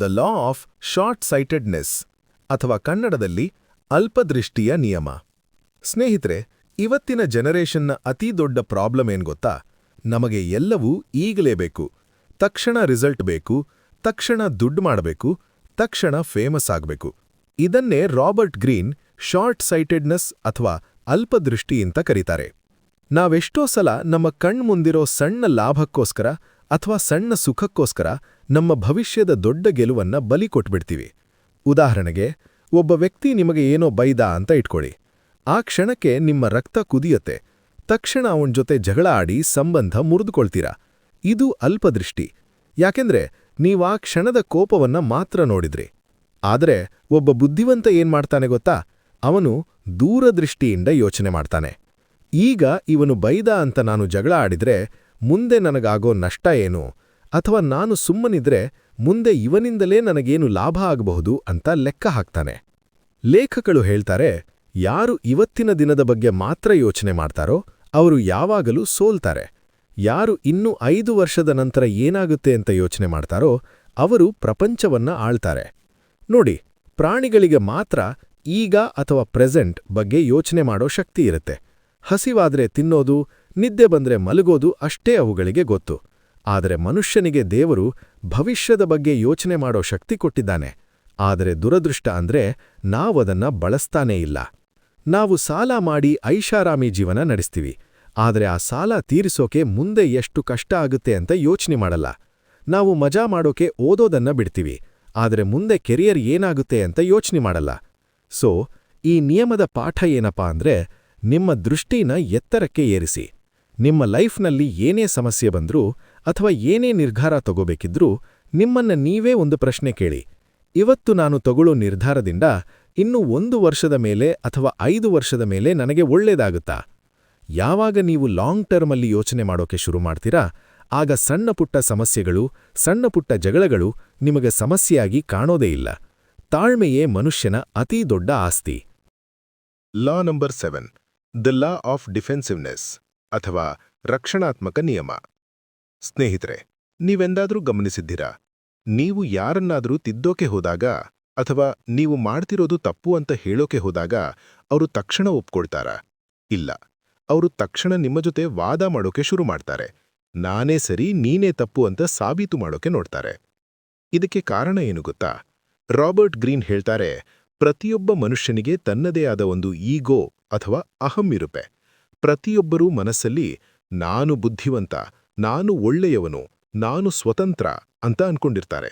The law of short sightedness ಅಥವಾ ಕನ್ನಡದಲ್ಲಿ ಅಲ್ಪದೃಷ್ಟಿಯ ನಿಯಮ. ಸ್ನೇಹಿತರೆ, ಇವತ್ತಿನ ಜನರೇಷನ್ನ ಅತೀ ದೊಡ್ಡ ಪ್ರಾಬ್ಲಮ್ ಏನ್ ಗೊತ್ತಾ? ನಮಗೆ ಎಲ್ಲವೂ ಈಗಲೇ ಬೇಕು. ತಕ್ಷಣ ರಿಸಲ್ಟ್ ಬೇಕು, ತಕ್ಷಣ ದುಡ್ಡು ಮಾಡಬೇಕು, ತಕ್ಷಣ ಫೇಮಸ್ ಆಗಬೇಕು. ಇದನ್ನೇ ರಾಬರ್ಟ್ ಗ್ರೀನ್ ಶಾರ್ಟ್ ಸೈಟೆಡ್ನೆಸ್ ಅಥವಾ ಅಲ್ಪದೃಷ್ಟಿ ಅಂತ ಕರೀತಾರೆ. ನಾವೆಷ್ಟೋ ಸಲ ನಮ್ಮ ಕಣ್ಮುಂದಿರೋ ಸಣ್ಣ ಲಾಭಕ್ಕೋಸ್ಕರ ಅಥವಾ ಸಣ್ಣ ಸುಖಕ್ಕೋಸ್ಕರ ನಮ್ಮ ಭವಿಷ್ಯದ ದೊಡ್ಡ ಗೆಲುವನ್ನ ಬಲಿ ಕೊಟ್ಬಿಡ್ತೀವಿ. ಉದಾಹರಣೆಗೆ, ಒಬ್ಬ ವ್ಯಕ್ತಿ ನಿಮಗೆ ಏನೋ ಬೈದ ಅಂತ ಇಟ್ಕೊಳ್ಳಿ. ಆ ಕ್ಷಣಕ್ಕೆ ನಿಮ್ಮ ರಕ್ತ ಕುದಿಯತ್ತೆ. ತಕ್ಷಣ ಅವನ ಜೊತೆ ಜಗಳ ಆಡಿ ಸಂಬಂಧ ಮುರಿದುಕೊಳ್ತೀರಾ? ಇದು ಅಲ್ಪದೃಷ್ಟಿ. ಯಾಕೆಂದ್ರೆ ನೀವಾ ಕ್ಷಣದ ಕೋಪವನ್ನ ಮಾತ್ರ ನೋಡಿದ್ರಿ. ಆದರೆ ಒಬ್ಬ ಬುದ್ಧಿವಂತ ಏನ್ಮಾಡ್ತಾನೆ ಗೊತ್ತಾ? ಅವನು ದೂರದೃಷ್ಟಿಯಿಂದ ಯೋಚನೆ ಮಾಡ್ತಾನೆ. ಈಗ ಇವನು ಬೈದ ಅಂತ ನಾನು ಜಗಳ ಆಡಿದ್ರೆ ಮುಂದೆ ನನಗಾಗೋ ನಷ್ಟ ಏನು? ಅಥವಾ ನಾನು ಸುಮ್ಮನಿದ್ರೆ ಮುಂದೆ ಇವನಿಂದಲೇ ನನಗೇನು ಲಾಭ ಆಗಬಹುದು ಅಂತ ಲೆಕ್ಕ ಹಾಕ್ತಾನೆ. ಲೇಖಕರು ಹೇಳ್ತಾರೆ, ಯಾರು ಇವತ್ತಿನ ದಿನದ ಬಗ್ಗೆ ಮಾತ್ರ ಯೋಚನೆ ಮಾಡ್ತಾರೋ, ಅವರು ಯಾವಾಗಲೂ ಸೋಲ್ತಾರೆ. ಯಾರು ಇನ್ನೂ ಐದು ವರ್ಷದ ನಂತರ ಏನಾಗುತ್ತೆ ಅಂತ ಯೋಚನೆ ಮಾಡ್ತಾರೋ ಅವರು ಪ್ರಪಂಚವನ್ನ ಆಳ್ತಾರೆ. ನೋಡಿ, ಪ್ರಾಣಿಗಳಿಗೆ ಮಾತ್ರ ಈಗ ಅಥವಾ ಪ್ರೆಸೆಂಟ್ ಬಗ್ಗೆ ಯೋಚನೆ ಮಾಡೋ ಶಕ್ತಿ ಇರುತ್ತೆ. ಹಸಿವಾದ್ರೆ ತಿನ್ನೋದು, ನಿದ್ದೆ ಬಂದ್ರೆ ಮಲಗೋದು ಅಷ್ಟೇ ಅವುಗಳಿಗೆ ಗೊತ್ತು. ಆದರೆ ಮನುಷ್ಯನಿಗೆ ದೇವರು ಭವಿಷ್ಯದ ಬಗ್ಗೆ ಯೋಚನೆ ಮಾಡೋ ಶಕ್ತಿ ಕೊಟ್ಟಿದ್ದಾನೆ. ಆದರೆ ದುರದೃಷ್ಟ ಅಂದ್ರೆ ನಾವದನ್ನ ಬಳಸ್ತಾನೇ ಇಲ್ಲ. ನಾವು ಸಾಲ ಮಾಡಿ ಐಷಾರಾಮಿ ಜೀವನ ನಡೆಸ್ತೀವಿ. ಆದರೆ ಆ ಸಾಲ ತೀರಿಸೋಕೆ ಮುಂದೆ ಎಷ್ಟು ಕಷ್ಟ ಆಗುತ್ತೆ ಅಂತ ಯೋಚನೆ ಮಾಡಲ್ಲ. ನಾವು ಮಜಾ ಮಾಡೋಕೆ ಓದೋದನ್ನ ಬಿಡ್ತೀವಿ, ಆದರೆ ಮುಂದೆ ಕೆರಿಯರ್ ಏನಾಗುತ್ತೆ ಅಂತ ಯೋಚನೆ ಮಾಡಲ್ಲ. ಸೊ, ಈ ನಿಯಮದ ಪಾಠ ಏನಪ್ಪಾ ಅಂದ್ರೆ, ನಿಮ್ಮ ದೃಷ್ಟಿನ ಎತ್ತರಕ್ಕೆ ಏರಿಸಿ. ನಿಮ್ಮ ಲೈಫ್ನಲ್ಲಿ ಏನೇ ಸಮಸ್ಯೆ ಬಂದ್ರೂ ಅಥವಾ ಏನೇ ನಿರ್ಧಾರ ತಗೋಬೇಕಿದ್ರೂ ನಿಮ್ಮನ್ನ ನೀವೇ ಒಂದು ಪ್ರಶ್ನೆ ಕೇಳಿ. ಇವತ್ತು ನಾನು ತಗೊಳ್ಳೋ ನಿರ್ಧಾರದಿಂದ ಇನ್ನು ಒಂದು ವರ್ಷದ ಮೇಲೆ ಅಥವಾ ಐದು ವರ್ಷದ ಮೇಲೆ ನನಗೆ ಒಳ್ಳೇದಾಗುತ್ತಾ? ಯಾವಾಗ ನೀವು ಲಾಂಗ್ ಟರ್ಮಲ್ಲಿ ಯೋಚನೆ ಮಾಡೋಕೆ ಶುರು ಮಾಡ್ತೀರಾ, ಆಗ ಸಣ್ಣ ಪುಟ್ಟ ಸಮಸ್ಯೆಗಳು, ಸಣ್ಣ ಪುಟ್ಟ ಜಗಳಗಳು ನಿಮಗೆ ಸಮಸ್ಯೆಯಾಗಿ ಕಾಣೋದೇ ಇಲ್ಲ. ತಾಳ್ಮೆಯೇ ಮನುಷ್ಯನ ಅತೀ ದೊಡ್ಡ ಆಸ್ತಿ. Law number seven, the law of defensiveness ಅಥವಾ ರಕ್ಷಣಾತ್ಮಕ ನಿಯಮ. ಸ್ನೇಹಿತರೆ, ನೀವೆಂದಾದರೂ ಗಮನಿಸಿದ್ದೀರಾ? ನೀವು ಯಾರನ್ನಾದರೂ ತಿದ್ದೋಕೆ ಹೋದಾಗ ಅಥವಾ ನೀವು ಮಾಡ್ತಿರೋದು ತಪ್ಪು ಅಂತ ಹೇಳೋಕೆ ಹೋದಾಗ, ಅವರು ತಕ್ಷಣ ಒಪ್ಕೊಳ್ತಾರಾ? ಇಲ್ಲ. ಅವರು ತಕ್ಷಣ ನಿಮ್ಮ ಜೊತೆ ವಾದ ಮಾಡೋಕೆ ಶುರು ಮಾಡ್ತಾರೆ. ನಾನೇ ಸರಿ, ನೀನೇ ತಪ್ಪು ಅಂತ ಸಾಬೀತು ಮಾಡೋಕೆ ನೋಡ್ತಾರೆ. ಇದಕ್ಕೆ ಕಾರಣ ಏನು ಗೊತ್ತಾ? ರಾಬರ್ಟ್ ಗ್ರೀನ್ ಹೇಳ್ತಾರೆ, ಪ್ರತಿಯೊಬ್ಬ ಮನುಷ್ಯನಿಗೆ ತನ್ನದೇ ಆದ ಒಂದು ಈಗೋ ಅಥವಾ ಅಹಂ ಇರುಪೆ ಪ್ರತಿಯೊಬ್ಬರೂ ಮನಸ್ಸಲ್ಲಿ, ನಾನು ಬುದ್ಧಿವಂತ, ನಾನು ಒಳ್ಳೆಯವನು, ನಾನು ಸ್ವತಂತ್ರ ಅಂತ ಅನ್ಕೊಂಡಿರ್ತಾರೆ.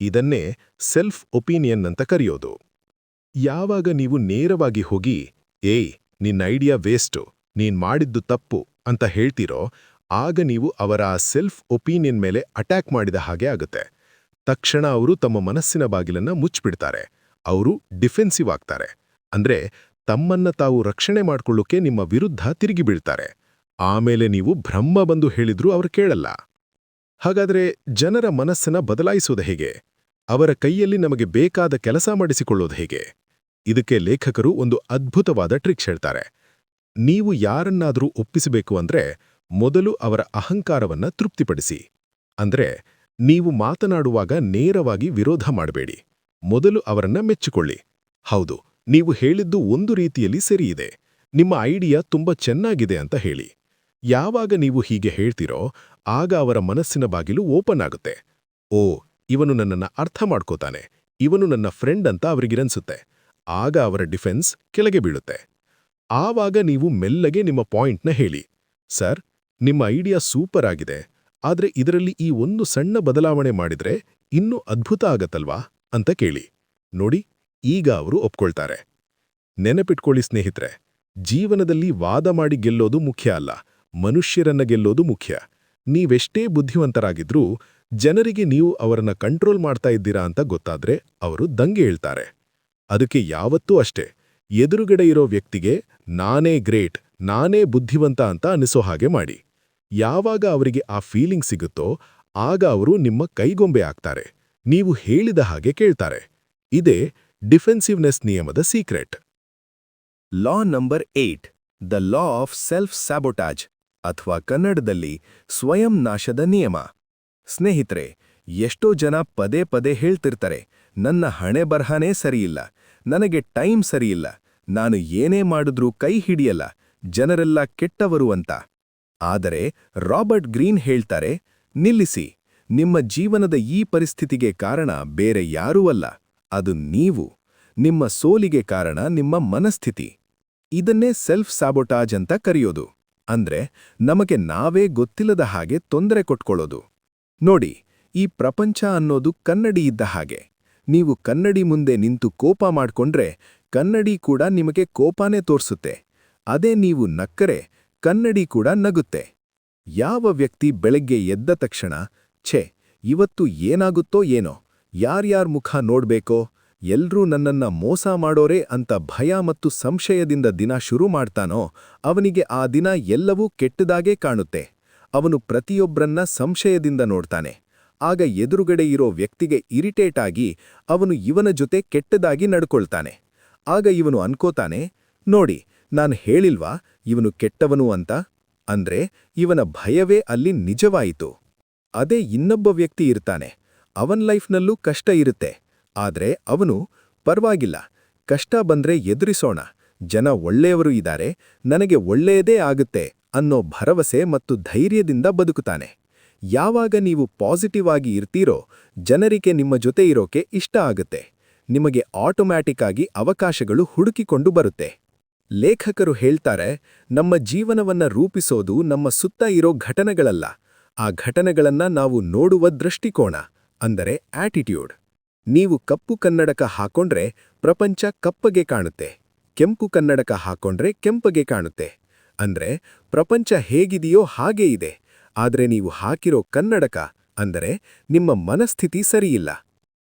ಇದನ್ನೇ ಸೆಲ್ಫ್ ಒಪಿನಿಯನ್ ಅಂತ ಕರೆಯೋದು. ಯಾವಾಗ ನೀವು ನೇರವಾಗಿ ಹೋಗಿ, ಏಯ್, ನಿನ್ನ ಐಡಿಯಾ ವೇಸ್ಟು. ನೀನ್ ಮಾಡಿದ್ದು ತಪ್ಪು ಅಂತ ಹೇಳ್ತೀರೋ, ಆಗ ನೀವು ಅವರ ಸೆಲ್ಫ್ ಒಪಿನಿಯನ್ ಮೇಲೆ ಅಟ್ಯಾಕ್ ಮಾಡಿದ ಹಾಗೆ ಆಗುತ್ತೆ. ತಕ್ಷಣ ಅವರು ತಮ್ಮ ಮನಸ್ಸಿನ ಬಾಗಿಲನ್ನ ಮುಚ್ಚಿಬಿಡ್ತಾರೆ. ಅವರು ಡಿಫೆನ್ಸಿವ್ ಆಗ್ತಾರೆ. ಅಂದ್ರೆ ತಮ್ಮನ್ನ ತಾವು ರಕ್ಷಣೆ ಮಾಡ್ಕೊಳ್ಳೋಕೆ ನಿಮ್ಮ ವಿರುದ್ಧ ತಿರುಗಿ ಬೀಳ್ತಾರೆ ಆಮೇಲೆ ನೀವು ಭ್ರಮ ಬಂದು ಹೇಳಿದ್ರೂ ಅವರು ಕೇಳಲ್ಲ. ಹಾಗಾದ್ರೆ ಜನರ ಮನಸ್ಸನ್ನ ಬದಲಾಯಿಸೋದು ಹೇಗೆ? ಅವರ ಕೈಯಲ್ಲಿ ನಮಗೆ ಬೇಕಾದ ಕೆಲಸ ಮಾಡಿಸಿಕೊಳ್ಳೋದು ಹೇಗೆ? ಇದಕ್ಕೆ ಲೇಖಕರು ಒಂದು ಅದ್ಭುತವಾದ ಟ್ರಿಕ್ಸ್ ಹೇಳ್ತಾರೆ. ನೀವು ಯಾರನ್ನಾದರೂ ಒಪ್ಪಿಸಬೇಕು ಅಂದ್ರೆ ಮೊದಲು ಅವರ ಅಹಂಕಾರವನ್ನ ತೃಪ್ತಿಪಡಿಸಿ. ಅಂದ್ರೆ ನೀವು ಮಾತನಾಡುವಾಗ ನೇರವಾಗಿ ವಿರೋಧ ಮಾಡಬೇಡಿ. ಮೊದಲು ಅವರನ್ನ ಮೆಚ್ಚಿಕೊಳ್ಳಿ. ಹೌದು, ನೀವು ಹೇಳಿದ್ದು ಒಂದು ರೀತಿಯಲ್ಲಿ ಸರಿಯಿದೆ ನಿಮ್ಮ ಐಡಿಯಾ ತುಂಬಾ ಚೆನ್ನಾಗಿದೆ ಅಂತ ಹೇಳಿ. ಯಾವಾಗ ನೀವು ಹೀಗೆ ಹೇಳ್ತೀರೋ, ಆಗ ಅವರ ಮನಸ್ಸಿನ ಬಾಗಿಲು ಓಪನ್ ಆಗುತ್ತೆ. ಓ, ಇವನು ನನ್ನನ್ನ ಅರ್ಥ ಮಾಡ್ಕೋತಾನೆ. ಇವನು ನನ್ನ ಫ್ರೆಂಡ್ ಅಂತ ಅವರಿಗಿರನ್ಸುತ್ತೆ. ಆಗ ಅವರ ಡಿಫೆನ್ಸ್ ಕೆಳಗೆ ಬೀಳುತ್ತೆ. ಆವಾಗ ನೀವು ಮೆಲ್ಲಗೆ ನಿಮ್ಮ ಪಾಯಿಂಟ್ನ ಹೇಳಿ. ಸರ್, ನಿಮ್ಮ ಐಡಿಯಾ ಸೂಪರ್ ಆಗಿದೆ. ಆದ್ರೆ ಇದರಲ್ಲಿ ಈ ಒಂದು ಸಣ್ಣ ಬದಲಾವಣೆ ಮಾಡಿದ್ರೆ ಇನ್ನೂ ಅದ್ಭುತ ಆಗತ್ತಲ್ವಾ? ಅಂತ ಕೇಳಿ. ನೋಡಿ, ಈಗ ಅವರು ಒಪ್ಕೊಳ್ತಾರೆ. ನೆನಪಿಟ್ಕೊಳ್ಳಿ ಸ್ನೇಹಿತರೆ, ಜೀವನದಲ್ಲಿ ವಾದ ಮಾಡಿ ಗೆಲ್ಲೋದು ಮುಖ್ಯ ಅಲ್ಲ. ಮನುಷ್ಯರನ್ನ ಗೆಲ್ಲೋದು ಮುಖ್ಯ. ನೀವೆಷ್ಟೇ ಬುದ್ಧಿವಂತರಾಗಿದ್ರೂ ಜನರಿಗೆ ನೀವು ಅವರನ್ನ ಕಂಟ್ರೋಲ್ ಮಾಡ್ತಾ ಇದ್ದೀರಾ ಅಂತ ಗೊತ್ತಾದ್ರೆ ಅವರು ದಂಗೆ ಹೇಳ್ತಾರೆ. ಅದಕ್ಕೆ ಯಾವತ್ತೂ ಅಷ್ಟೇ, ಎದುರುಗಡೆ ಇರೋ ವ್ಯಕ್ತಿಗೆ ನಾನೇ ಗ್ರೇಟ್, ನಾನೇ ಬುದ್ಧಿವಂತ ಅಂತ ಅನಿಸೋ ಹಾಗೆ ಮಾಡಿ. ಯಾವಾಗ ಅವರಿಗೆ ಆ ಫೀಲಿಂಗ್ ಸಿಗುತ್ತೋ, ಆಗ ಅವರು ನಿಮ್ಮ ಕೈಗೊಂಬೆ ಆಗ್ತಾರೆ. ನೀವು ಹೇಳಿದ ಹಾಗೆ ಕೇಳ್ತಾರೆ. ಇದೇ ಡಿಫೆನ್ಸಿವ್ನೆಸ್ ನಿಯಮದ secret. Law number eight, the law of self sabotage ಅಥವಾ ಕನ್ನಡದಲ್ಲಿ ಸ್ವಯಂ ನಾಶದ ನಿಯಮ. ಸ್ನೇಹಿತರೆ, ಎಷ್ಟೋ ಜನ ಪದೇ ಪದೇ ಹೇಳ್ತಿರ್ತಾರೆ, ನನ್ನ ಹಣೆ ಬರಹನೇ ಸರಿಯಿಲ್ಲ, ನನಗೆ ಟೈಮ್ ಸರಿಯಿಲ್ಲ ನಾನು ಏನೇ ಮಾಡಿದ್ರೂ ಕೈ ಹಿಡಿಯಲ್ಲ, ಜನರೆಲ್ಲ ಕೆಟ್ಟವರು ಅಂತ. ಆದರೆ ರಾಬರ್ಟ್ ಗ್ರೀನ್ ಹೇಳ್ತಾರೆ, ನಿಲ್ಲಿಸಿ, ನಿಮ್ಮ ಜೀವನದ ಈ ಪರಿಸ್ಥಿತಿಗೆ ಕಾರಣ ಬೇರೆ ಯಾರೂ ಅಲ್ಲ, ಅದು ನೀವು, ನಿಮ್ಮ ಸೋಲಿಗೆ ಕಾರಣ ನಿಮ್ಮ ಮನಸ್ಥಿತಿ. ಇದನ್ನೇ ಸೆಲ್ಫ್ ಸಾಬೊಟಾಜ್ ಅಂತ ಕರೆಯೋದು, ಅಂದ್ರೆ ನಮಗೆ ನಾವೇ ಗೊತ್ತಿಲ್ಲದ ಹಾಗೆ ತೊಂದರೆ ಕೊಟ್ಕೊಳ್ಳೋದು. ನೋಡಿ, ಈ ಪ್ರಪಂಚ ಅನ್ನೋದು ಕನ್ನಡಿ ಇದ್ದ ಹಾಗೆ, ನೀವು ಕನ್ನಡಿ ಮುಂದೆ ನಿಂತು ಕೋಪ ಮಾಡ್ಕೊಂಡ್ರೆ ಕನ್ನಡಿ ಕೂಡ ನಿಮಗೆ ಕೋಪಾನೆ ತೋರ್ಸುತ್ತೆ. ಅದೇ ನೀವು ನಕ್ಕರೆ, ಕನ್ನಡಿ ಕೂಡ ನಗುತ್ತೆ. ಯಾವ ವ್ಯಕ್ತಿ ಬೆಳಗ್ಗೆ ಎದ್ದ ತಕ್ಷಣ, ಛೆ, ಇವತ್ತು ಏನಾಗುತ್ತೋ ಏನೋ, ಯಾರ್ಯಾರ್ ಮುಖ ನೋಡ್ಬೇಕೋ, ಎಲ್ರೂ ನನ್ನನ್ನ ಮೋಸ ಮಾಡೋರೆ ಅಂತ ಭಯ ಮತ್ತು ಸಂಶಯದಿಂದ ದಿನ ಶುರು ಮಾಡ್ತಾನೋ, ಅವನಿಗೆ ಆ ದಿನ ಎಲ್ಲವೂ ಕೆಟ್ಟದಾಗೇ ಕಾಣುತ್ತೆ. ಅವನು ಪ್ರತಿಯೊಬ್ಬರನ್ನ ಸಂಶಯದಿಂದ ನೋಡ್ತಾನೆ. ಆಗ ಎದುರುಗಡೆ ಇರೋ ವ್ಯಕ್ತಿಗೆ ಇರಿಟೇಟ್ ಆಗಿ, ಅವನು ಇವನ ಜೊತೆ ಕೆಟ್ಟದಾಗಿ ನಡ್ಕೊಳ್ತಾನೆ. ಆಗ ಇವನು ಅನ್ಕೋತಾನೆ, ನೋಡಿ, ನಾನು ಹೇಳಿಲ್ವಾ, ಇವನು ಕೆಟ್ಟವನು ಅಂತ? ಅಂದ್ರೆ, ಇವನ ಭಯವೇ ಅಲ್ಲಿ ನಿಜವಾಯಿತು. ಅದೇ ಇನ್ನೊಬ್ಬ ವ್ಯಕ್ತಿ ಇರ್ತಾನೆ. ಅವನ್ ಲೈಫ್ನಲ್ಲೂ ಕಷ್ಟ ಇರುತ್ತೆ. ಆದ್ರೆ ಅವನು, ಪರ್ವಾಗಿಲ್ಲ, ಕಷ್ಟ ಬಂದ್ರೆ ಎದುರಿಸೋಣ. ಜನ ಒಳ್ಳೆಯವರು ಇದ್ದಾರೆ, ನನಗೆ ಒಳ್ಳೆಯದೇ ಆಗುತ್ತೆ ಅನ್ನೋ ಭರವಸೆ ಮತ್ತು ಧೈರ್ಯದಿಂದ ಬದುಕುತ್ತಾನೆ. ಯಾವಾಗ ನೀವು ಪಾಸಿಟಿವ್ ಆಗಿ ಇರ್ತೀರೋ, ಜನರಿಗೆ ನಿಮ್ಮ ಜೊತೆ ಇರೋಕೆ ಇಷ್ಟ ಆಗುತ್ತೆ. ನಿಮಗೆ ಆಟೋಮ್ಯಾಟಿಕ್ ಆಗಿ ಅವಕಾಶಗಳು ಹುಡುಕಿಕೊಂಡು ಬರುತ್ತೆ. ಲೇಖಕರು ಹೇಳ್ತಾರೆ, ನಮ್ಮ ಜೀವನವನ್ನ ರೂಪಿಸೋದು ನಮ್ಮ ಸುತ್ತ ಇರೋ ಘಟನೆಗಳಲ್ಲ. ಆ ಘಟನೆಗಳನ್ನ ನಾವು ನೋಡುವ ದೃಷ್ಟಿಕೋನ, ಅಂದರೆ ಆಟಿಟ್ಯೂಡ್ ನೀವು ಕಪ್ಪು ಕನ್ನಡಕ ಹಾಕೊಂಡ್ರೆ ಪ್ರಪಂಚ ಕಪ್ಪಗೆ ಕಾಣುತ್ತೆ. ಕೆಂಪು ಕನ್ನಡಕ ಹಾಕೊಂಡ್ರೆ ಕೆಂಪಗೆ ಕಾಣುತ್ತೆ. ಅಂದ್ರೆ ಪ್ರಪಂಚ ಹೇಗಿದೆಯೋ ಹಾಗೇ ಇದೆ. ಆದರೆ ನೀವು ಹಾಕಿರೋ ಕನ್ನಡಕ, ಅಂದರೆ ನಿಮ್ಮ ಮನಸ್ಥಿತಿ ಸರಿಯಿಲ್ಲ.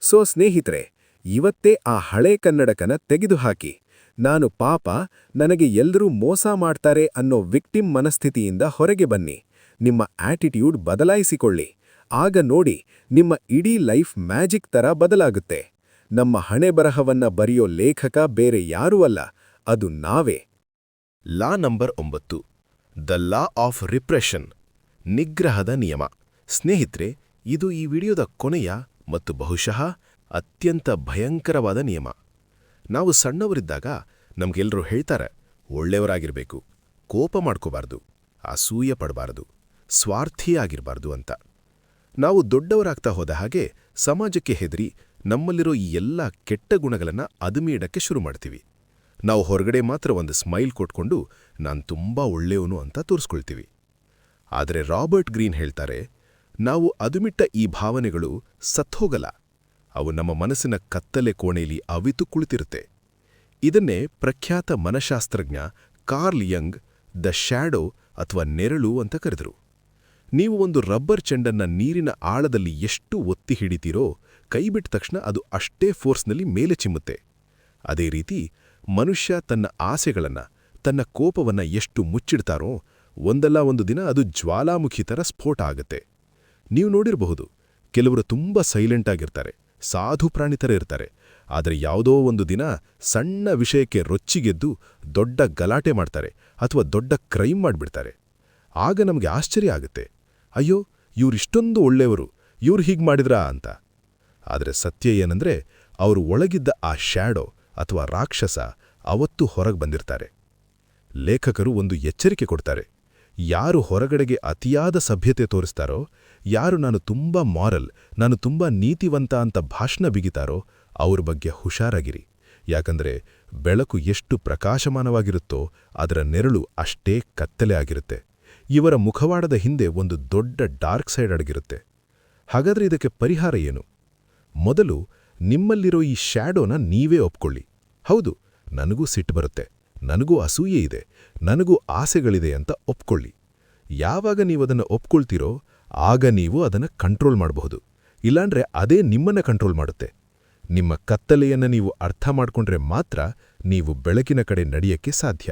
ಸೋ ಸ್ನೇಹಿತರೆ ಇವತ್ತೇ ಆ ಹಳೆ ಕನ್ನಡಕನ ತೆಗೆದುಹಾಕಿ. ನಾನು ಪಾಪ, ನನಗೆ ಎಲ್ಲರೂ ಮೋಸ ಮಾಡ್ತಾರೆ ಅನ್ನೋ ವಿಕ್ಟಿಮ್ ಮನಸ್ಥಿತಿಯಿಂದ ಹೊರಗೆ ಬನ್ನಿ. ನಿಮ್ಮ ಆಟಿಟ್ಯೂಡ್ ಬದಲಾಯಿಸಿಕೊಳ್ಳಿ. ಆಗ ನೋಡಿ, ನಿಮ್ಮ ಇಡೀ ಲೈಫ್ ಮ್ಯಾಜಿಕ್ ತರ ಬದಲಾಗುತ್ತೆ. ನಮ್ಮ ಹಣೆ ಬರಹವನ್ನ ಬರೆಯೋ ಲೇಖಕ ಬೇರೆ ಯಾರೂ ಅಲ್ಲ. ಅದು ನಾವೇ. ಲಾ ನಂಬರ್ ಒಂಬತ್ತು. The law of repression. ನಿಗ್ರಹದ ನಿಯಮ. ಸ್ನೇಹಿತರೆ, ಇದು ಈ ವಿಡಿಯೋದ ಕೊನೆಯ ಮತ್ತು ಬಹುಶಃ ಅತ್ಯಂತ ಭಯಂಕರವಾದ ನಿಯಮ. ನಾವು ಸಣ್ಣವರಿದ್ದಾಗ ನಮಗೆಲ್ಲರೂ ಹೇಳ್ತಾರೆ, ಒಳ್ಳೆಯವರಾಗಿರಬೇಕು, ಕೋಪ ಮಾಡ್ಕೋಬಾರ್ದು, ಅಸೂಯೆ ಪಡಬಾರದು ಸ್ವಾರ್ಥಿಯಾಗಿರಬಾರ್ದು ಅಂತ. ನಾವು ದೊಡ್ಡವರಾಗ್ತಾ ಹೋದ ಹಾಗೆ ಸಮಾಜಕ್ಕೆ ಹೆದರಿ ನಮ್ಮಲ್ಲಿರೋ ಈ ಎಲ್ಲ ಕೆಟ್ಟ ಗುಣಗಳನ್ನ ಅದುಮಿಡಕ್ಕೆ ಶುರು ಮಾಡ್ತೀವಿ. ನಾವು ಹೊರಗಡೆ ಮಾತ್ರ ಒಂದು ಸ್ಮೈಲ್ ಕೊಟ್ಕೊಂಡು ನಾನು ತುಂಬಾ ಒಳ್ಳೆಯವನು ಅಂತ ತೋರಿಸ್ಕೊಳ್ತೀವಿ. ಆದರೆ ರಾಬರ್ಟ್ ಗ್ರೀನ್ ಹೇಳ್ತಾರೆ, ನಾವು ಅದುಮಿಟ್ಟ ಈ ಭಾವನೆಗಳು ಸತ್ತೋಗಲ್ಲ ಅವು ನಮ್ಮ ಮನಸ್ಸಿನ ಕತ್ತಲೆ ಕೋಣೆಯಲ್ಲಿ ಅವಿತು ಕುಳಿತಿರುತ್ತೆ. ಇದನ್ನೇ ಪ್ರಖ್ಯಾತ ಮನಶಾಸ್ತ್ರಜ್ಞ ಕಾರ್ಲ್ ಯಂಗ್, ದ ಶ್ಯಾಡೋ ಅಥವಾ ನೆರಳು ಅಂತ ಕರೆದರು. ನೀವು ಒಂದು ರಬ್ಬರ್ ಚೆಂಡನ್ನ ನೀರಿನ ಆಳದಲ್ಲಿ ಎಷ್ಟು ಒತ್ತಿ ಹಿಡಿತೀರೋ ಕೈಬಿಟ್ಟ ತಕ್ಷಣ ಅದು ಅಷ್ಟೇ ಫೋರ್ಸ್ನಲ್ಲಿ ಮೇಲೆ ಚಿಮ್ಮುತ್ತೆ. ಅದೇ ರೀತಿ ಮನುಷ್ಯ ತನ್ನ ಆಸೆಗಳನ್ನ, ತನ್ನ ಕೋಪವನ್ನ ಎಷ್ಟು ಮುಚ್ಚಿಡ್ತಾರೋ, ಒಂದಲ್ಲ ಒಂದು ದಿನ ಅದು ಜ್ವಾಲಾಮುಖಿ ಥರ ಸ್ಫೋಟ ಆಗುತ್ತೆ. ನೀವು ನೋಡಿರಬಹುದು, ಕೆಲವರು ತುಂಬಾ ಸೈಲೆಂಟ್ ಆಗಿರ್ತಾರೆ. ಸಾಧು ಪ್ರಾಣಿ ಥರ ಇರ್ತಾರೆ. ಆದರೆ ಯಾವುದೋ ಒಂದು ದಿನ ಸಣ್ಣ ವಿಷಯಕ್ಕೆ ರೊಚ್ಚಿಗೆದ್ದು ದೊಡ್ಡ ಗಲಾಟೆ ಮಾಡ್ತಾರೆ ಅಥವಾ ದೊಡ್ಡ ಕ್ರೈಮ್ ಮಾಡಿಬಿಡ್ತಾರೆ. ಆಗ ನಮಗೆ ಆಶ್ಚರ್ಯ ಆಗುತ್ತೆ. ಅಯ್ಯೋ ಇವ್ರಿಷ್ಟೊಂದು ಒಳ್ಳೆಯವರು, ಇವ್ರು ಹೀಗೆ ಮಾಡಿದ್ರಾ ಅಂತ. ಆದರೆ ಸತ್ಯ ಏನಂದ್ರೆ ಅವರು ಒಳಗಿದ್ದ ಆ ಶ್ಯಾಡೋ ಅಥವಾ ರಾಕ್ಷಸ ಅವತ್ತು ಹೊರಗೆ ಬಂದಿರ್ತಾರೆ. ಲೇಖಕರು ಒಂದು ಎಚ್ಚರಿಕೆ ಕೊಡ್ತಾರೆ. ಯಾರು ಹೊರಗಡೆಗೆ ಅತಿಯಾದ ಸಭ್ಯತೆ ತೋರಿಸ್ತಾರೋ ಯಾರು ನಾನು ತುಂಬಾ ಮಾರಲ್ ನಾನು ತುಂಬಾ ನೀತಿವಂತ ಅಂತ ಭಾಷಣ ಬಿಗಿತಾರೋ ಅವ್ರ ಬಗ್ಗೆ ಹುಷಾರಾಗಿರಿ. ಯಾಕಂದ್ರೆ ಬೆಳಕು ಎಷ್ಟು ಪ್ರಕಾಶಮಾನವಾಗಿರುತ್ತೋ ಅದರ ನೆರಳು ಅಷ್ಟೇ ಕತ್ತಲೆ ಆಗಿರುತ್ತೆ. ಇವರ ಮುಖವಾಡದ ಹಿಂದೆ ಒಂದು ದೊಡ್ಡ ಡಾರ್ಕ್ ಸೈಡ್ ಅಡಗಿರುತ್ತೆ. ಹಾಗಾದ್ರೆ ಇದಕ್ಕೆ ಪರಿಹಾರ ಏನು? ಮೊದಲು ನಿಮ್ಮಲ್ಲಿರೋ ಈ ಶ್ಯಾಡೋನ ನೀವೇ ಒಪ್ಕೊಳ್ಳಿ. ಹೌದು, ನನಗೂ ಸಿಟ್ಟು ಬರುತ್ತೆ, ನನಗೂ ಅಸೂಯೆ ಇದೆ, ನನಗೂ ಆಸೆಗಳಿದೆ ಅಂತ ಒಪ್ಕೊಳ್ಳಿ. ಯಾವಾಗ ನೀವದನ್ನು ಒಪ್ಕೊಳ್ತೀರೋ ಆಗ ನೀವು ಅದನ್ನು ಕಂಟ್ರೋಲ್ ಮಾಡಬಹುದು. ಇಲ್ಲಾಂದ್ರೆ ಅದೇ ನಿಮ್ಮನ್ನ ಕಂಟ್ರೋಲ್ ಮಾಡುತ್ತೆ. ನಿಮ್ಮ ಕತ್ತಲೆಯನ್ನು ನೀವು ಅರ್ಥ ಮಾಡಿಕೊಂಡ್ರೆ ಮಾತ್ರ ನೀವು ಬೆಳಕಿನ ಕಡೆ ನಡೆಯಕ್ಕೆ ಸಾಧ್ಯ.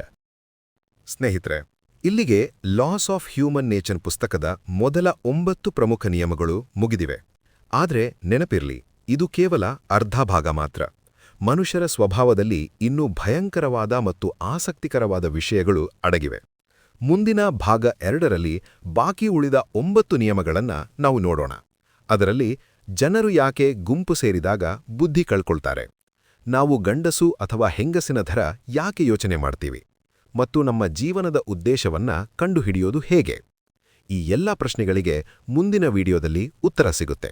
ಸ್ನೇಹಿತರೆ, ಇಲ್ಲಿಗೆ ಲಾಸ್ ಆಫ್ ಹ್ಯೂಮನ್ ನೇಚರ್ ಪುಸ್ತಕದ ಮೊದಲ ಒಂಬತ್ತು ಪ್ರಮುಖ ನಿಯಮಗಳು ಮುಗಿದಿವೆ. ಆದ್ರೆ ನೆನಪಿರ್ಲಿ, ಇದು ಕೇವಲ ಅರ್ಧ ಭಾಗ ಮಾತ್ರ. ಮನುಷ್ಯರ ಸ್ವಭಾವದಲ್ಲಿ ಇನ್ನೂ ಭಯಂಕರವಾದ ಮತ್ತು ಆಸಕ್ತಿಕರವಾದ ವಿಷಯಗಳು ಅಡಗಿವೆ. ಮುಂದಿನ ಭಾಗ ಎರಡರಲ್ಲಿ ಬಾಕಿ ಉಳಿದ ಒಂಬತ್ತು ನಿಯಮಗಳನ್ನು ನಾವು ನೋಡೋಣ. ಅದರಲ್ಲಿ ಜನರು ಯಾಕೆ ಗುಂಪು ಸೇರಿದಾಗ ಬುದ್ಧಿ ಕಳ್ಕೊಳ್ತಾರೆ. ನಾವು ಗಂಡಸು ಅಥವಾ ಹೆಂಗಸಿನ ಥರ ಯಾಕೆ ಯೋಚನೆ ಮಾಡ್ತೀವಿ? ಮತ್ತು ನಮ್ಮ ಜೀವನದ ಉದ್ದೇಶವನ್ನ ಕಂಡುಹಿಡಿಯೋದು ಹೇಗೆ? ಈ ಎಲ್ಲ ಪ್ರಶ್ನೆಗಳಿಗೆ ಮುಂದಿನ ವಿಡಿಯೋದಲ್ಲಿ ಉತ್ತರ ಸಿಗುತ್ತೆ.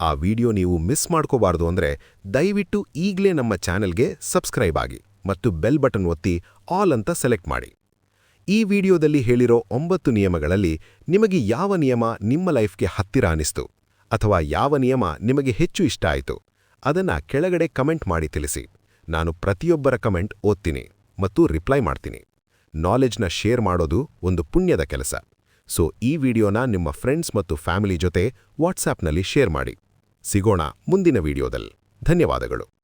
ಆ ವಿಡಿಯೋ ನೀವು ಮಿಸ್ ಮಾಡ್ಕೋಬಾರ್ದು ಅಂದ್ರೆ ದಯವಿಟ್ಟು ಈಗಲೇ ನಮ್ಮ ಚಾನೆಲ್ಗೆ ಸಬ್ಸ್ಕ್ರೈಬ್ ಆಗಿ ಮತ್ತು ಬೆಲ್ ಬಟನ್ ಒತ್ತಿ ಆಲ್ ಅಂತ ಸೆಲೆಕ್ಟ್ ಮಾಡಿ. ಈ ವಿಡಿಯೋದಲ್ಲಿ ಹೇಳಿರೋ ಒಂಬತ್ತು ನಿಯಮಗಳಲ್ಲಿ ನಿಮಗೆ ಯಾವ ನಿಯಮ ನಿಮ್ಮ ಲೈಫ್ಗೆ ಹತ್ತಿರ ಅನಿಸ್ತು ಅಥವಾ ಯಾವ ನಿಯಮ ನಿಮಗೆ ಹೆಚ್ಚು ಇಷ್ಟ ಆಯಿತು, ಅದನ್ನ ಕೆಳಗಡೆ ಕಮೆಂಟ್ ಮಾಡಿ ತಿಳಿಸಿ. ನಾನು ಪ್ರತಿಯೊಬ್ಬರ ಕಮೆಂಟ್ ಓದ್ತೀನಿ ಮತ್ತು ರಿಪ್ಲೈ ಮಾಡ್ತೀನಿ. ನಾಲೆಜ್ನ ಶೇರ್ ಮಾಡೋದು ಒಂದು ಪುಣ್ಯದ ಕೆಲಸ. ಸೊ, ಈ ವಿಡಿಯೋನ ನಿಮ್ಮ ಫ್ರೆಂಡ್ಸ್ ಮತ್ತು ಫ್ಯಾಮಿಲಿ ಜೊತೆ ವಾಟ್ಸಾಪ್ನಲ್ಲಿ ಶೇರ್ ಮಾಡಿ. ಸಿಗೋಣ ಮುಂದಿನ ವಿಡಿಯೋದಲ್ಲಿ. ಧನ್ಯವಾದಗಳು.